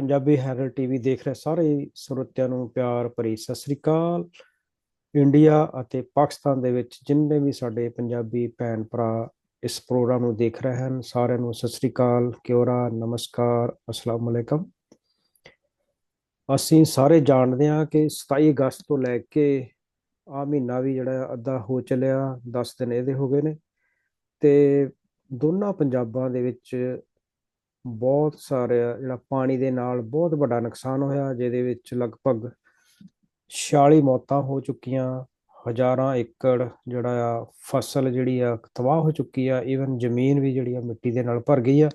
Punjabi Herald TV ਦੇਖ ਰਹੇ ਸਾਰੇ ਸਰੋਤਿਆਂ ਨੂੰ ਪਿਆਰ ਭਰੀ ਸਤਿ ਸ੍ਰੀ ਅਕਾਲ। ਇੰਡੀਆ ਅਤੇ ਪਾਕਿਸਤਾਨ ਦੇ ਵਿੱਚ ਜਿੰਨੇ ਵੀ ਸਾਡੇ ਪੰਜਾਬੀ ਭੈਣ ਭਰਾ ਇਸ ਪ੍ਰੋਗਰਾਮ ਨੂੰ ਦੇਖ ਰਹੇ ਹਨ, ਸਾਰਿਆਂ ਨੂੰ ਸਤਿ ਸ੍ਰੀ ਅਕਾਲ ਕਿਉਰਾ ਨਮਸਕਾਰ, ਅਸਲਾਮ ਅਲੈਕਮ। ਅਸੀਂ ਸਾਰੇ ਜਾਣਦੇ ਹਾਂ ਕਿ 27 ਅਗਸਤ ਤੋਂ ਲੈ ਕੇ ਆ ਮਹੀਨਾ ਵੀ ਜਿਹੜਾ ਅੱਧਾ ਹੋ ਚੱਲਿਆ 10 ਦਿਨ ਇਹਦੇ ਹੋ ਗਏ ਨੇ। ਤੇ ਦੋਨਾਂ ਪੰਜਾਬਾਂ ਦੇ ਵਿੱਚ ਬਹੁਤ ਸਾਰੇ ਜਿਹੜਾ ਪਾਣੀ ਦੇ ਨਾਲ ਬਹੁਤ ਵੱਡਾ ਨੁਕਸਾਨ ਹੋਇਆ, ਜਿਹਦੇ ਵਿੱਚ ਲਗਭਗ 46 ਮੌਤਾਂ ਹੋ ਚੁੱਕੀਆਂ, ਹਜ਼ਾਰਾਂ ਏਕੜ ਜਿਹੜਾ ਆ ਫਸਲ ਜਿਹੜੀ ਆ ਤਬਾਹ ਹੋ ਚੁੱਕੀ ਆ ਈਵਨ ਜ਼ਮੀਨ ਵੀ ਜਿਹੜੀ ਆ ਮਿੱਟੀ ਦੇ ਨਾਲ ਭਰ ਗਈ ਆ।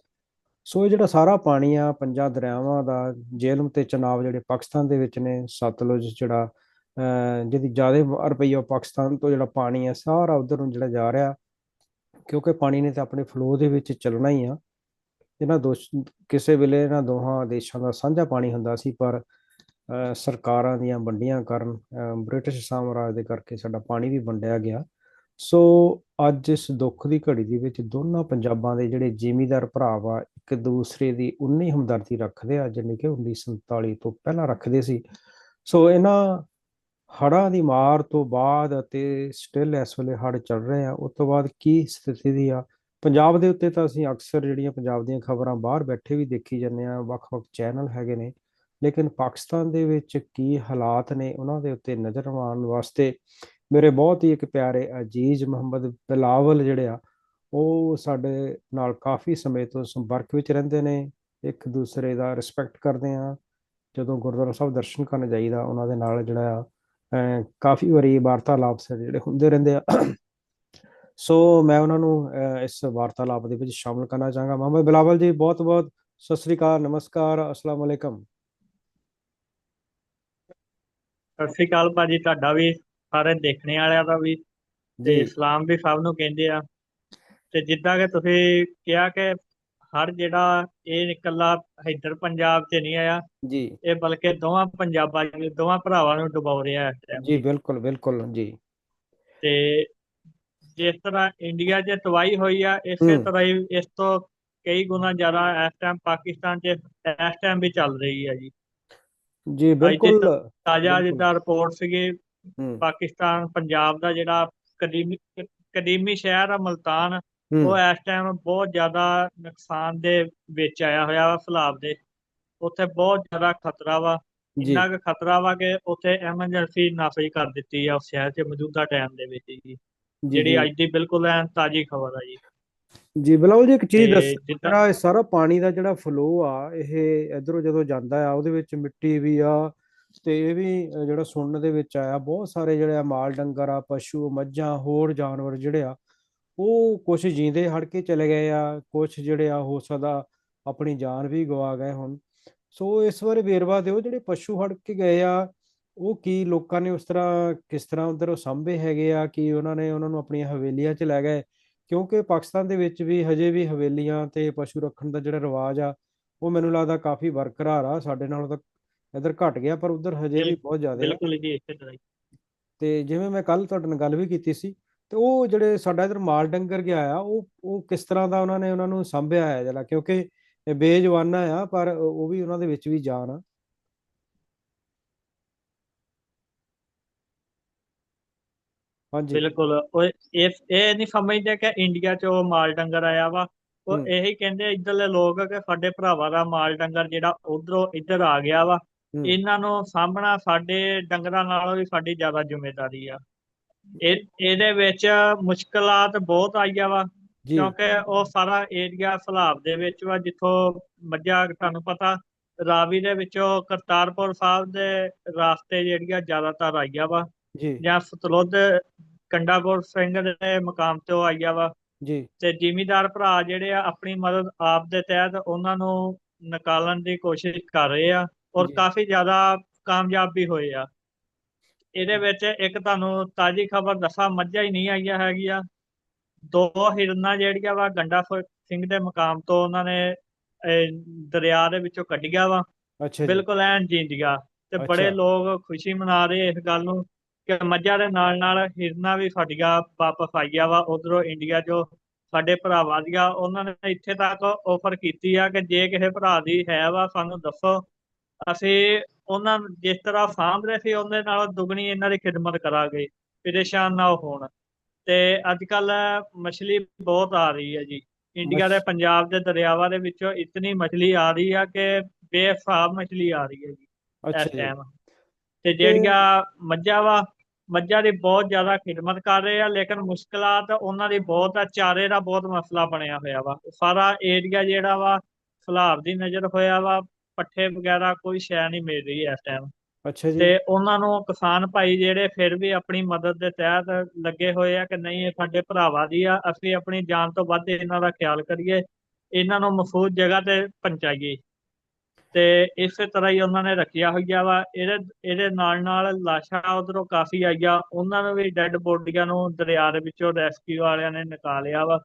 ਸੋ ਇਹ ਜਿਹੜਾ ਸਾਰਾ ਪਾਣੀ ਆ, ਪੰਜਾਂ ਦਰਿਆਵਾਂ ਦਾ ਜੇਹਲਮ ਤੇ ਚਨਾਬ ਜਿਹੜੇ ਪਾਕਿਸਤਾਨ ਦੇ ਵਿੱਚ ਨੇ, ਸਤਲੁਜ ਜਿਹੜਾ ਜਿਹਦੀ ਜ਼ਿਆਦਾ ਰੁਪਈਆ ਪਾਕਿਸਤਾਨ ਤੋਂ ਜਿਹੜਾ ਪਾਣੀ ਆ, ਸਾਰਾ ਉਧਰ ਨੂੰ ਜਿਹੜਾ ਜਾ ਰਿਹਾ, ਕਿਉਂਕਿ ਪਾਣੀ ਨੇ ਤਾਂ ਆਪਣੇ ਫਲੋ ਦੇ ਵਿੱਚ ਚੱਲਣਾ ਹੀ ਆ। ਇਹਨਾਂ ਦੋ ਕਿਸੇ ਵੇਲੇ ਇਹਨਾਂ ਦੋਹਾਂ ਦੇਸ਼ਾਂ ਦਾ ਸਾਂਝਾ ਪਾਣੀ ਹੁੰਦਾ ਸੀ, ਪਰ ਸਰਕਾਰਾਂ ਦੀਆਂ ਵੰਡੀਆਂ ਕਾਰਨ ਬ੍ਰਿਟਿਸ਼ ਸਾਮਰਾਜ ਦੇ ਕਰਕੇ ਸਾਡਾ ਪਾਣੀ ਵੀ ਵੰਡਿਆ ਗਿਆ। ਸੋ, ਅੱਜ ਇਸ ਦੁੱਖ ਦੀ ਘੜੀ ਦੇ ਵਿੱਚ ਦੋਨਾਂ ਪੰਜਾਬਾਂ ਦੇ ਜਿਹੜੇ ਜ਼ਿਮੀਦਾਰ ਭਰਾ ਵਾ, ਇੱਕ ਦੂਸਰੇ ਦੀ ਉਨੀ ਹਮਦਰਦੀ ਰੱਖਦੇ ਆ, ਜਿੰਨੀ ਕਿ 1947 ਤੋਂ ਪਹਿਲਾਂ ਰੱਖਦੇ ਸੀ। ਸੋ, ਇਹਨਾਂ ਹੜ੍ਹਾਂ ਦੀ ਮਾਰ ਤੋਂ ਬਾਅਦ ਅਤੇ ਸਟਿਲ ਇਸ ਵੇਲੇ ਹੜ੍ਹ ਚੱਲ ਰਹੇ ਆ, ਉਸ ਤੋਂ ਬਾਅਦ ਕੀ ਸਥਿਤੀ ਦੀ ਆ ਪੰਜਾਬ ਦੇ ਉੱਤੇ ਤਾਂ ਅਸੀਂ ਅਕਸਰ ਜਿਹੜੀਆਂ ਪੰਜਾਬ ਦੀਆਂ ਖਬਰਾਂ ਬਾਹਰ ਬੈਠੇ ਵੀ ਦੇਖੀ ਜਾਂਦੇ ਆ ਵੱਖ-ਵੱਖ ਚੈਨਲ ਹੈਗੇ ਨੇ, ਲੇਕਿਨ ਪਾਕਿਸਤਾਨ ਦੇ ਵਿੱਚ ਕੀ ਹਾਲਾਤ ਨੇ ਉਹਨਾਂ ਦੇ ਉੱਤੇ ਨਜ਼ਰ ਮਾਰਨ ਵਾਸਤੇ ਮੇਰੇ ਬਹੁਤ ਹੀ ਇੱਕ ਪਿਆਰੇ ਅਜੀਜ਼ ਮੁਹੰਮਦ ਬਿਲਾਵਲ ਜਿਹੜੇ ਆ, ਉਹ ਸਾਡੇ ਨਾਲ ਕਾਫੀ ਸਮੇਂ ਤੋਂ ਸੰਪਰਕ ਵਿੱਚ ਰਹਿੰਦੇ ਨੇ, ਇੱਕ ਦੂਸਰੇ ਦਾ ਰਿਸਪੈਕਟ ਕਰਦੇ ਆ ਜਦੋਂ ਗੁਰਦੁਆਰਾ ਸਾਹਿਬ ਦਰਸ਼ਨ ਕਰਨ ਜਾਈਦਾ, ਉਹਨਾਂ ਦੇ ਨਾਲ ਜਿਹੜਾ ਆ ਕਾਫੀ ਵਾਰੀ ਵਾਰਤਾਲਾਪ ਜਿਹੜੇ ਹੁੰਦੇ ਰਹਿੰਦੇ ਆ ਸੋ ਮੈਂ ਉਹਨਾਂ ਨੂੰ ਇਸ ਵਾਰਤਾਲਾਪ ਦੇ ਵਿੱਚ ਸ਼ਾਮਲ ਕਰਨਾ ਚਾਹਾਂਗਾ। ਮੁਹੰਮਦ ਬਿਲਾਵਲ ਜੀ ਬਹੁਤ ਬਹੁਤ ਸਤਿ ਸ੍ਰੀ ਅਕਾਲ ਨਮਸਕਾਰ ਅਸਲਾਮ ਅਲੈਕਮ। ਸਤਿ ਸ੍ਰੀ ਅਕਾਲ ਭਾਜੀ ਤੁਹਾਡਾ ਵੀ ਸਾਰੇ ਦੇਖਣੇ ਵਾਲਿਆਂ ਦਾ ਵੀ ਤੇ ਇਸਲਾਮ ਵੀ ਸਭ ਨੂੰ ਕਹਿੰਦੇ ਆ। ਤੇ ਜਿੱਦਾਂ ਕਿ ਤੁਸੀਂ ਕਿਹਾ ਕਿ ਹਰ ਜਿਹੜਾ ਇਹ ਇਕੱਲਾ ਇੱਧਰ ਪੰਜਾਬ 'ਚ ਨਹੀਂ ਆਇਆ ਜੀ। ਇਹ ਬਲਕਿ ਦੋਵਾਂ ਪੰਜਾਬਾਂ ਨੂੰ ਦੋਵਾਂ ਭਰਾਵਾਂ ਨੂੰ ਡੁਬੋ ਰਿਹਾ ਹੈ ਜੀ। ਬਿਲਕੁਲ ਬਿਲਕੁਲ ਜੀ। ਤੇ ਜਿਸ ਤਰ੍ਹਾਂ ਇੰਡੀਆ 'ਚ ਤਬਾਹੀ ਹੋਈ ਆ ਇਸੇ ਤਰ੍ਹਾਂ ਹੀ ਇਸ ਤੋਂ ਕਈ ਗੁਣਾ ਜ਼ਿਆਦਾ ਇਸ ਟਾਈਮ ਪਾਕਿਸਤਾਨ 'ਚ ਇਸ ਟਾਈਮ ਵੀ ਚੱਲ ਰਹੀ ਹੈ ਜੀ। ਜੀ ਬਿਲਕੁਲ। ਤਾਜ਼ਾ ਜਿੱਦਾਂ ਰਿਪੋਰਟ ਸੀਗੀ ਪਾਕਿਸਤਾਨ ਪੰਜਾਬ ਦਾ ਜਿਹੜਾ ਕਦੀਮੀ ਕਦੀਮੀ ਸ਼ਹਿਰ ਆ ਮਲਤਾਨ ਉਹ ਇਸ ਟਾਈਮ ਬਹੁਤ ਜ਼ਿਆਦਾ ਨੁਕਸਾਨ ਦੇ ਵਿੱਚ ਆਇਆ ਹੋਇਆ ਵਾ ਸਲਾਬ ਦੇ। ਉੱਥੇ ਬਹੁਤ ਜ਼ਿਆਦਾ ਖਤਰਾ ਵਾ। ਇੰਨਾ ਕੁ ਖਤਰਾ ਵਾ ਕਿ ਉੱਥੇ ਐਮਰਜੈਂਸੀ ਨਾਫੀ ਕਰ ਦਿੱਤੀ ਆ ਉਸ ਸ਼ਹਿਰ 'ਚ ਮੌਜੂਦਾ ਟਾਈਮ ਦੇ ਵਿੱਚ ਜੀ। ਜਿਹੜੀ ਅੱਜ ਦੀ ਬਿਲਕੁਲ ਐਨ ਤਾਜ਼ੀ ਖਬਰ ਆ ਜੀ। ਜੀ ਬਲਾਉਲ ਜੀ ਇੱਕ ਚੀਜ਼ ਦੱਸ ਜਿਹੜਾ ਇਹ ਸਾਰਾ ਪਾਣੀ ਦਾ ਜਿਹੜਾ ਫਲੋ ਆ ਇਹ ਇਧਰੋਂ ਜਦੋਂ ਜਾਂਦਾ ਆ ਉਹਦੇ ਵਿੱਚ ਮਿੱਟੀ ਵੀ ਆ ਤੇ ਇਹ ਵੀ ਜਿਹੜਾ ਸੁਣਨ ਦੇ ਵਿੱਚ ਆਇਆ ਬਹੁਤ ਸਾਰੇ ਜਿਹੜੇ ਮਾਲ ਡੰਗਰ ਆ ਪਸ਼ੂ ਮੱਝਾਂ ਹੋਰ ਜਾਨਵਰ ਜਿਹੜੇ ਆ ਉਹ ਕੁਝ ਜੀਂਦੇ ਹੜ ਕੇ ਚਲੇ ਗਏ ਆ ਕੁਝ ਜਿਹੜੇ ਆ ਹੋ ਸਕਦਾ ਆਪਣੀ ਜਾਨ ਵੀ ਗਵਾ ਗਏ ਹੁਣ। ਸੋ ਇਸ ਬਾਰੇ ਵੇਰਵਾ ਦਿਓ ਜਿਹੜੇ ਪਸ਼ੂ ਹੜ ਕੇ ਗਏ ਆ ਉਹ ਕੀ ਲੋਕਾਂ ਨੇ ਉਸ ਤਰ੍ਹਾਂ ਕਿਸ ਤਰ੍ਹਾਂ ਉਧਰ ਸਾਂਭੇ ਹੈਗੇ ਆ ਕਿ ਉਹਨਾਂ ਨੇ ਉਹਨਾਂ ਨੂੰ ਆਪਣੀਆਂ ਹਵੇਲੀਆਂ 'ਚ ਲੈ ਗਏ? ਕਿਉਂਕਿ ਪਾਕਿਸਤਾਨ ਦੇ ਵਿੱਚ ਵੀ ਹਜੇ ਵੀ ਹਵੇਲੀਆਂ ਤੇ ਪਸ਼ੂ ਰੱਖਣ ਦਾ ਜਿਹੜਾ ਰਿਵਾਜ ਆ ਉਹ ਮੈਨੂੰ ਲੱਗਦਾ ਕਾਫੀ ਬਰਕਰਾਰ ਆ ਸਾਡੇ ਨਾਲੋਂ ਤਾਂ ਇਧਰ ਘਟ ਗਿਆ ਪਰ ਉਧਰ ਹਜੇ ਵੀ ਬਹੁਤ ਜ਼ਿਆਦਾ ਬਿਲਕੁਲ ਜੀ ਇਸੇ ਤਰ੍ਹਾਂ ਤੇ ਜਿਵੇਂ ਮੈਂ ਕੱਲ ਤੁਹਾਡੇ ਨਾਲ ਗੱਲ ਵੀ ਕੀਤੀ ਸੀ ਤੇ ਉਹ ਜਿਹੜੇ ਸਾਡਾ ਇਧਰ ਮਾਲ ਡੰਗਰ ਗਿਆ ਆ ਉਹ ਉਹ ਕਿਸ ਤਰ੍ਹਾਂ ਦਾ ਉਹਨਾਂ ਨੇ ਉਹਨਾਂ ਨੂੰ ਸੰਭਿਆ ਹੈ ਜਿਹੜਾ ਕਿਉਂਕਿ ਇਹ ਬੇਜਵਾਨਾ ਆ ਪਰ ਉਹ ਵੀ ਉਹਨਾਂ ਦੇ ਵਿੱਚ ਵੀ ਜਾਨ ਆ। ਹਾਂਜੀ। ਬਿਲਕੁਲ। ਉਹ ਇਹ ਇਹ ਨਹੀਂ ਸਮਝਦੇ ਕਿ ਇੰਡੀਆ 'ਚ ਉਹ ਮਾਲ ਡੰਗਰ ਆਇਆ ਵਾ। ਉਹ ਇਹੀ ਕਹਿੰਦੇ ਇੱਧਰਲੇ ਲੋਕ ਕਿ ਸਾਡੇ ਭਰਾਵਾਂ ਦਾ ਮਾਲ ਡੰਗਰ ਜਿਹੜਾ ਉਧਰੋਂ ਇੱਧਰ ਆ ਗਿਆ ਵਾ। ਇਹਨਾਂ ਨੂੰ ਸਾਹਮਣਾ ਸਾਡੇ ਡੰਗਰਾਂ ਨਾਲੋਂ ਵੀ ਸਾਡੀ ਜ਼ਿਆਦਾ ਜ਼ਿੰਮੇਵਾਰੀ ਆ। ਇਹ ਇਹਦੇ ਵਿੱਚ ਮੁਸ਼ਕਲਾਂ ਬਹੁਤ ਆਈਆਂ ਵਾ। ਕਿਉਂਕਿ ਉਹ ਸਾਰਾ ਏਰੀਆ ਸਲਾਬ ਦੇ ਵਿੱਚ ਵਾ ਜਿੱਥੋਂ ਮੱਝਾਂ ਤੁਹਾਨੂੰ ਪਤਾ ਰਾਵੀ ਦੇ ਵਿੱਚੋਂ ਕਰਤਾਰਪੁਰ ਸਾਹਿਬ ਦੇ ਰਾਸਤੇ ਜਿਹੜੀਆਂ ਜ਼ਿਆਦਾਤਰ ਆਈਆਂ ਵਾ। ਜਾਂ। ਸਤਲੁਜ ਕੰਡਾਪੁਰ ਸਿੰਘ ਦੇ ਮਕਾਮ ਤੋਂ ਆਈਆ ਵਾ। ਜੀ। ਤੇ ਜ਼ਿਮੀਦਾਰ ਭਰਾ ਜਿਹੜੇ ਆ ਆਪਣੀ ਮਦਦ ਆਪ ਦੇ ਤਹਿਤ ਉਹਨਾਂ ਨੂੰ ਨਿਕਾਲਣ ਦੀ ਕੋਸ਼ਿਸ਼ ਕਰ ਰਹੇ ਆ ਔਰ ਕਾਫੀ ਜ਼ਿਆਦਾ ਕਾਮਯਾਬ ਵੀ ਹੋਏ ਆ। ਇਹਦੇ ਵਿੱਚ ਇੱਕ ਤੁਹਾਨੂੰ ਤਾਜ਼ੀ ਖਬਰ ਦੱਸਾਂ ਮੱਝਾਂ ਹੀ ਨਹੀਂ ਆਈਆਂ ਹੈਗੀਆਂ। ਦੋ ਹਿਰਨਾਂ ਜਿਹੜੀਆਂ ਵਾ ਗੰਡਾ ਸਿੰਘ ਦੇ ਮਕਾਮ ਤੋਂ ਉਹਨਾਂ ਨੇ ਦਰਿਆ ਦੇ ਵਿੱਚੋਂ ਕੱਢੀਆਂ ਵਾ। ਬਿਲਕੁਲ ਐਨ ਜਿੰਦੀਆਂ ਤੇ ਬੜੇ ਲੋਕ ਖੁਸ਼ੀ ਮਨਾ ਰਹੇ ਇਸ ਗੱਲ ਨੂੰ। ਕਿ ਮੱਝਾਂ ਦੇ ਨਾਲ ਨਾਲ ਹਿਰਨਾਂ ਵੀ ਸਾਡੀਆਂ ਵਾਪਸ ਆਈਆਂ ਵਾ ਉਧਰੋਂ ਇੰਡੀਆ ਜੋ ਸਾਡੇ ਭਰਾਵਾਂ ਦੀਆਂ ਉਹਨਾਂ ਨੇ ਇੱਥੇ ਤੱਕ ਆਫਰ ਕੀਤੀ ਆ ਕਿ ਜੇ ਕਿਸੇ ਭਰਾ ਦੀ ਹੈ ਵਾ ਸਾਨੂੰ ਦੱਸੋ। ਅਸੀਂ ਉਹਨਾਂ ਜਿਸ ਤਰ੍ਹਾਂ ਸਾਂਭ ਰਹੇ ਸੀ ਉਹਦੇ ਨਾਲੋਂ ਦੁੱਗਣੀ ਇਹਨਾਂ ਦੀ ਖਿਦਮਤ ਕਰਾਂਗੇ ਪਰੇਸ਼ਾਨ ਨਾ ਹੋਣ। ਤੇ ਅੱਜ ਕੱਲ ਮਛਲੀ ਬਹੁਤ ਆ ਰਹੀ ਹੈ ਜੀ। ਇੰਡੀਆ ਦੇ ਪੰਜਾਬ ਦੇ ਦਰਿਆਵਾਂ ਦੇ ਵਿੱਚੋਂ ਇਤਨੀ ਮਛਲੀ ਆ ਰਹੀ ਆ ਕਿ ਬੇਹਿਸਾਬ ਮਛਲੀ ਆ ਰਹੀ ਹੈ ਜੀ। ਅੱਛਾ ਤੇ ਜਿਹੜੀਆਂ ਮੱਝਾਂ ਵਾ ਮੱਝਾਂ ਦੀ ਬਹੁਤ ਜ਼ਿਆਦਾ ਖਿਦਮਤ ਕਰ ਰਹੇ ਆ ਲੇਕਿਨ ਮੁਸ਼ਕਲਾਤ ਉਹਨਾਂ ਦੀ ਬਹੁਤ ਆ ਚਾਰੇ ਦਾ ਬਹੁਤ ਮਸਲਾ ਬਣਿਆ ਹੋਇਆ ਵਾ। ਸਾਰਾ ਏਰੀਆ ਜਿਹੜਾ ਵਾ ਸਲਾਬ ਦੀ ਨਜ਼ਰ ਹੋਇਆ ਵਾ ਪੱਠੇ ਵਗੈਰਾ ਕੋਈ ਸ਼ੈ ਨਹੀਂ ਮਿਲ ਰਹੀ ਇਸ ਟਾਈਮ ਅੱਛਾ ਜੀ। ਤੇ ਉਹਨਾਂ ਨੂੰ ਕਿਸਾਨ ਭਾਈ ਜਿਹੜੇ ਫਿਰ ਵੀ ਆਪਣੀ ਮਦਦ ਦੇ ਤਹਿਤ ਲੱਗੇ ਹੋਏ ਆ ਕਿ ਨਹੀਂ ਇਹ ਸਾਡੇ ਭਰਾਵਾਂ ਦੀ ਆ ਅਸੀਂ ਆਪਣੀ ਜਾਨ ਤੋਂ ਵੱਧ ਇਹਨਾਂ ਦਾ ਖਿਆਲ ਕਰੀਏ ਇਹਨਾਂ ਨੂੰ ਮਹਿਫੂਜ਼ ਜਗ੍ਹਾ ਤੇ ਪਹੁੰਚਾਈਏ। ਤੇ ਇਸੇ ਤਰ੍ਹਾਂ ਹੀ ਉਹਨਾਂ ਨੇ ਰੱਖਿਆ ਹੋਈਆ ਵਾ। ਇਹਦੇ ਇਹਦੇ ਨਾਲ ਨਾਲ ਲਾਸ਼ਾਂ ਉਧਰੋਂ ਕਾਫੀ ਆਈਆਂ। ਉਹਨਾਂ ਨੂੰ ਵੀ ਡੈੱਡ ਬੋਡੀਆਂ ਨੂੰ ਦਰਿਆ ਦੇ ਵਿੱਚੋਂ ਰੈਸਕਿਊ ਵਾਲਿਆਂ ਨੇ ਨਿਕਾਲਿਆ ਵਾ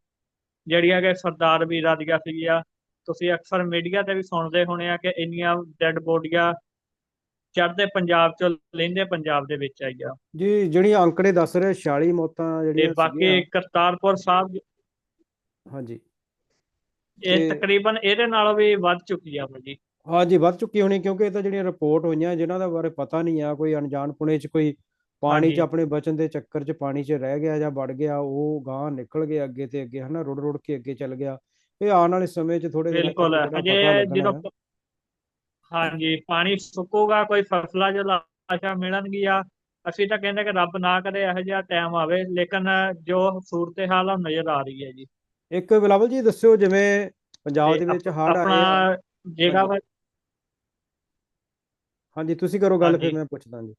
ਜਿਹੜੀਆਂ ਕਿ ਸਰਦਾਰ ਵੀਰਾਂ ਦੀਆਂ ਸੀਗੀਆਂ। ਤੁਸੀਂ ਅਕਸਰ ਮੀਡੀਆ ਤੇ ਵੀ ਸੁਣਦੇ ਹੋਣੇ ਆ ਕਿ ਇੰਨੀਆਂ ਡੈੱਡ ਬੋਡੀਆਂ ਚੜ੍ਹਦੇ ਪੰਜਾਬ ਚੋਂ ਲਹਿੰਦੇ ਪੰਜਾਬ ਦੇ ਵਿੱਚ ਆਈਆਂ। ਜੀ ਜਿਹੜੀਆਂ ਅੰਕੜੇ ਦੱਸ ਰਹੇ 46 ਮੌਤਾਂ ਤੇ ਜਿਹੜੀਆਂ ਬਾਕੀ ਸੀਗੀਆਂ। ਕਰਤਾਰਪੁਰ ਸਾਹਿਬ ਹਾਂਜੀ। ਇਹ ਤੇ- ਤਕਰੀਬਨ ਇਹਦੇ ਨਾਲੋਂ ਵੀ ਵੱਧ ਚੁੱਕੀ ਆ ਜੀ। ਹਾਂਜੀ ਵੱਧ ਚੁੱਕੀ ਹੋਣੀ ਕਿਉਂਕਿ ਇਹ ਤਾਂ ਜਿਹੜੀਆਂ ਰਿਪੋਰਟ ਹੋਈਆਂ ਜਿਨ੍ਹਾਂ ਦਾ ਬਾਰੇ ਪਤਾ ਨਹੀਂ ਆ ਕੋਈ ਅਣਜਾਣ ਪੁਣੇ 'ਚ ਕੋਈ ਪਾਣੀ 'ਚ ਹਾਂਜੀ। ਆਪਣੇ ਬਚਣ ਦੇ ਚੱਕਰ 'ਚ ਪਾਣੀ 'ਚ ਰਹਿ ਗਿਆ ਜਾਂ ਵੜ ਗਿਆ ਉਹ ਗਾਂ ਨਿਕਲ ਗਿਆ ਅੱਗੇ ਤੇ ਅੱਗੇ ਹਨਾ ਰੁੜ ਰੁੜ ਕੇ ਅੱਗੇ ਚੱਲ ਗਿਆ। ਇਹ ਆਉਣ ਵਾਲੇ ਸਮੇਂ 'ਚ ਥੋੜੇ ਦਿਨਾਂ ਤੱਕ ਬਿਲਕੁਲ ਜਿਹੜਾ ਅਜੇ ਪਤਾ ਲੱਗਣਾ ਜਦੋਂ ਹੈ। ਹਾਂਜੀ ਪਾਣੀ ਸੁੱਕੂਗਾ ਕੋਈ ਫਸਲਾਂ ਜੋ ਲਾਸ਼ਾਂ ਮਿਲਣਗੀਆਂ ਅਸੀਂ ਤਾਂ ਕਹਿੰਦੇ ਕਿ ਰੱਬ ਨਾ ਕਰੇ ਇਹੋ ਜਿਹਾ ਟਾਈਮ ਆਵੇ ਲੇਕਿਨ ਜੋ ਸੂਰਤ ਹਾਲ ਆ ਨਜ਼ਰ ਆ ਰਹੀ ਹੈ ਜੀ। ਇੱਕ ਬਿਲਾਵਲ ਜੀ ਦੱਸਿਓ ਜਿਵੇਂ ਪੰਜਾਬ ਤੇ ਦੇ ਵਿੱਚ ਹੜ੍ਹ ਆਏ ਆ। ਆਪਣਾ ਜਿਹੜਾ ਵਾ ਹਾਂਜੀ ਤੁਸੀਂ ਕਰੋ ਗੱਲ ਫਿਰ ਹਾਂਜੀ। ਮੈਂ ਪੁੱਛਦਾ ਜੀ।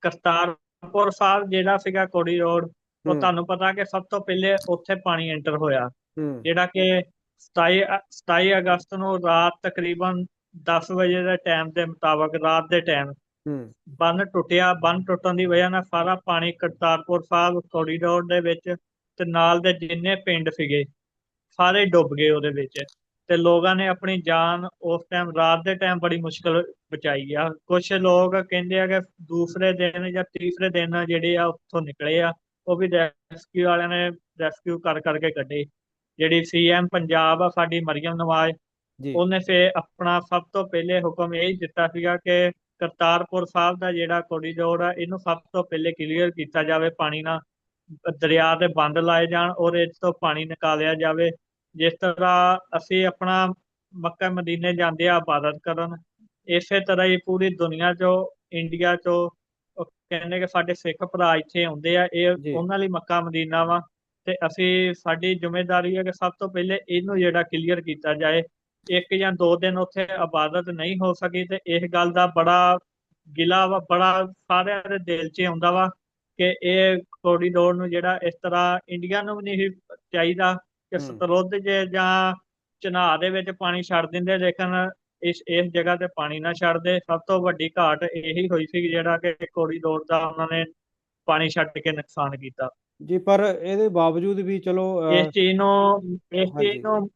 ਕਰਤਾਰਪੁਰ ਸਾਹਿਬ ਜਿਹੜਾ ਸੀਗਾ ਕੋੜੀ ਰੋਡ ਉਹ ਹੂੰ, ਤੁਹਾਨੂੰ ਪਤਾ ਕਿ ਸਭ ਤੋਂ ਪਹਿਲੇ ਉੱਥੇ ਪਾਣੀ ਐਂਟਰ ਹੋਇਆ। ਹੂੰ। ਜਿਹੜਾ ਕਿ 27 ਅ- 27 ਅਗਸਤ ਨੂੰ ਰਾਤ ਤਕਰੀਬਨ 10 ਵਜੇ ਦੇ ਟਾਈਮ ਦੇ ਮੁਤਾਬਕ ਰਾਤ ਦੇ ਟਾਈਮ ਹੂੰ। ਬੰਨ ਟੁੱਟਿਆ। ਬੰਨ ਟੁੱਟਣ ਦੀ ਵਜ੍ਹਾ ਨਾਲ ਸਾਰਾ ਪਾਣੀ ਕਰਤਾਰਪੁਰ ਸਾਹਿਬ ਕੋਰੀਡੋਰ ਦੇ ਵਿੱਚ ਤੇ ਨਾਲ ਦੇ ਜਿੰਨੇ ਪਿੰਡ ਸੀਗੇ ਸਾਰੇ ਡੁੱਬ ਗਏ ਉਹਦੇ ਵਿੱਚ ਤੇ ਲੋਕਾਂ ਨੇ ਆਪਣੀ ਜਾਨ ਉਸ ਟਾਈਮ ਰਾਤ ਦੇ ਟਾਈਮ ਬੜੀ ਮੁਸ਼ਕਲ ਬਚਾਈ ਆ। ਕੁਝ ਲੋਕ ਕਹਿੰਦੇ ਆ ਕਿ ਦੂਸਰੇ ਦਿਨ ਜਾਂ ਤੀਸਰੇ ਦਿਨ ਜਿਹੜੇ ਆ ਉੱਥੋਂ ਨਿਕਲੇ ਆ ਉਹ ਵੀ ਰੈਸਕਿਊ ਵਾਲਿਆਂ ਨੇ ਰੈਸਕਿਊ ਕਰ ਕਰਕੇ ਕੱਢੇ। ਜਿਹੜੀ ਸੀਐਮ ਪੰਜਾਬ ਆ ਸਾਡੀ ਮਰੀਮ ਨਵਾਜ਼ ਜੀ। ਉਹਨੇ ਫੇ ਆਪਣਾ ਸਭ ਤੋਂ ਪਹਿਲੇ ਹੁਕਮ ਇਹ ਦਿੱਤਾ ਸੀਗਾ ਕਿ ਕਰਤਾਰਪੁਰ ਸਾਹਿਬ ਦਾ ਜਿਹੜਾ ਕੋਰੀਡੋਰ ਆ ਇਹਨੂੰ ਸਭ ਤੋਂ ਪਹਿਲੇ ਕਲੀਅਰ ਕੀਤਾ ਜਾਵੇ ਪਾਣੀ ਨਾਲ। ਦਰਿਆ ਦੇ ਬੰਦ ਲਾਏ ਜਾਣ ਔਰ ਇਸ ਤੋਂ ਪਾਣੀ ਨਿਕਾਲਿਆ ਜਾਵੇ ਜਿਸ ਤਰ੍ਹਾਂ ਅਸੀਂ ਆਪਣਾ ਮੱਕਾ ਮਦੀਨੇ ਜਾਂਦੇ ਆ ਇਬਾਦਤ ਕਰਨ ਇਸੇ ਤਰ੍ਹਾਂ ਹੀ ਪੂਰੀ ਦੁਨੀਆ 'ਚੋਂ ਇੰਡੀਆ 'ਚੋਂ ਕਹਿੰਦੇ ਕਿ ਸਾਡੇ ਸਿੱਖ ਭਰਾ ਇੱਥੇ ਆਉਂਦੇ ਆ। ਇਹ ਉਹਨਾਂ ਲਈ ਮੱਕਾ ਮਦੀਨਾ ਵਾ ਤੇ ਅਸੀਂ ਸਾਡੀ ਜ਼ਿੰਮੇਵਾਰੀ ਹੈ ਕਿ ਸਭ ਤੋਂ ਪਹਿਲੇ ਇਹਨੂੰ ਜਿਹੜਾ ਕਲੀਅਰ ਕੀਤਾ ਜਾਏ ਇੱਕ ਜਾਂ ਦੋ ਦਿਨ ਉੱਥੇ ਇਬਾਦਤ ਨਹੀਂ ਹੋ ਸਕੀ ਤੇ ਇਸ ਗੱਲ ਦਾ ਬੜਾ ਗਿਲਾ ਵਾ ਬੜਾ ਸਾਰਿਆਂ ਦੇ ਦਿਲ 'ਚ ਆਉਂਦਾ ਵਾ ਕਿ ਇਹ ਕੋਰੀਡੋਰ ਨੂੰ ਜਿਹੜਾ ਇਸ ਤਰ੍ਹਾਂ ਇੰਡੀਆ ਨੂੰ ਵੀ ਨਹੀਂ ਚਾਹੀਦਾ ਕਿ। ਸਤਲੁਜ 'ਚ ਜਾਂ ਚਨਾਹ ਦੇ ਵਿੱਚ ਪਾਣੀ ਛੱਡ ਦਿੰਦੇ ਲੇਕਿਨ ਇਸ ਇਸ ਜਗ੍ਹਾ ਤੇ ਪਾਣੀ ਨਾ ਛੱਡਦੇ ਸਭ ਤੋਂ ਵੱਡੀ ਘਾਟ ਇਹੀ ਹੋਈ ਸੀ ਜਿਹੜਾ ਕਿ ਕੋਰੀਡੋਰ ਦਾ ਉਹਨਾਂ ਨੇ ਪਾਣੀ ਛੱਡ ਕੇ ਨੁਕਸਾਨ ਕੀਤਾ ਜੀ ਪਰ ਇਹਦੇ ਬਾਵਜੂਦ ਵੀ ਚਲੋ ਇਸ ਚੀਜ਼ ਨੂੰ ਇਸ। ਚੀਜ਼ ਨੂੰ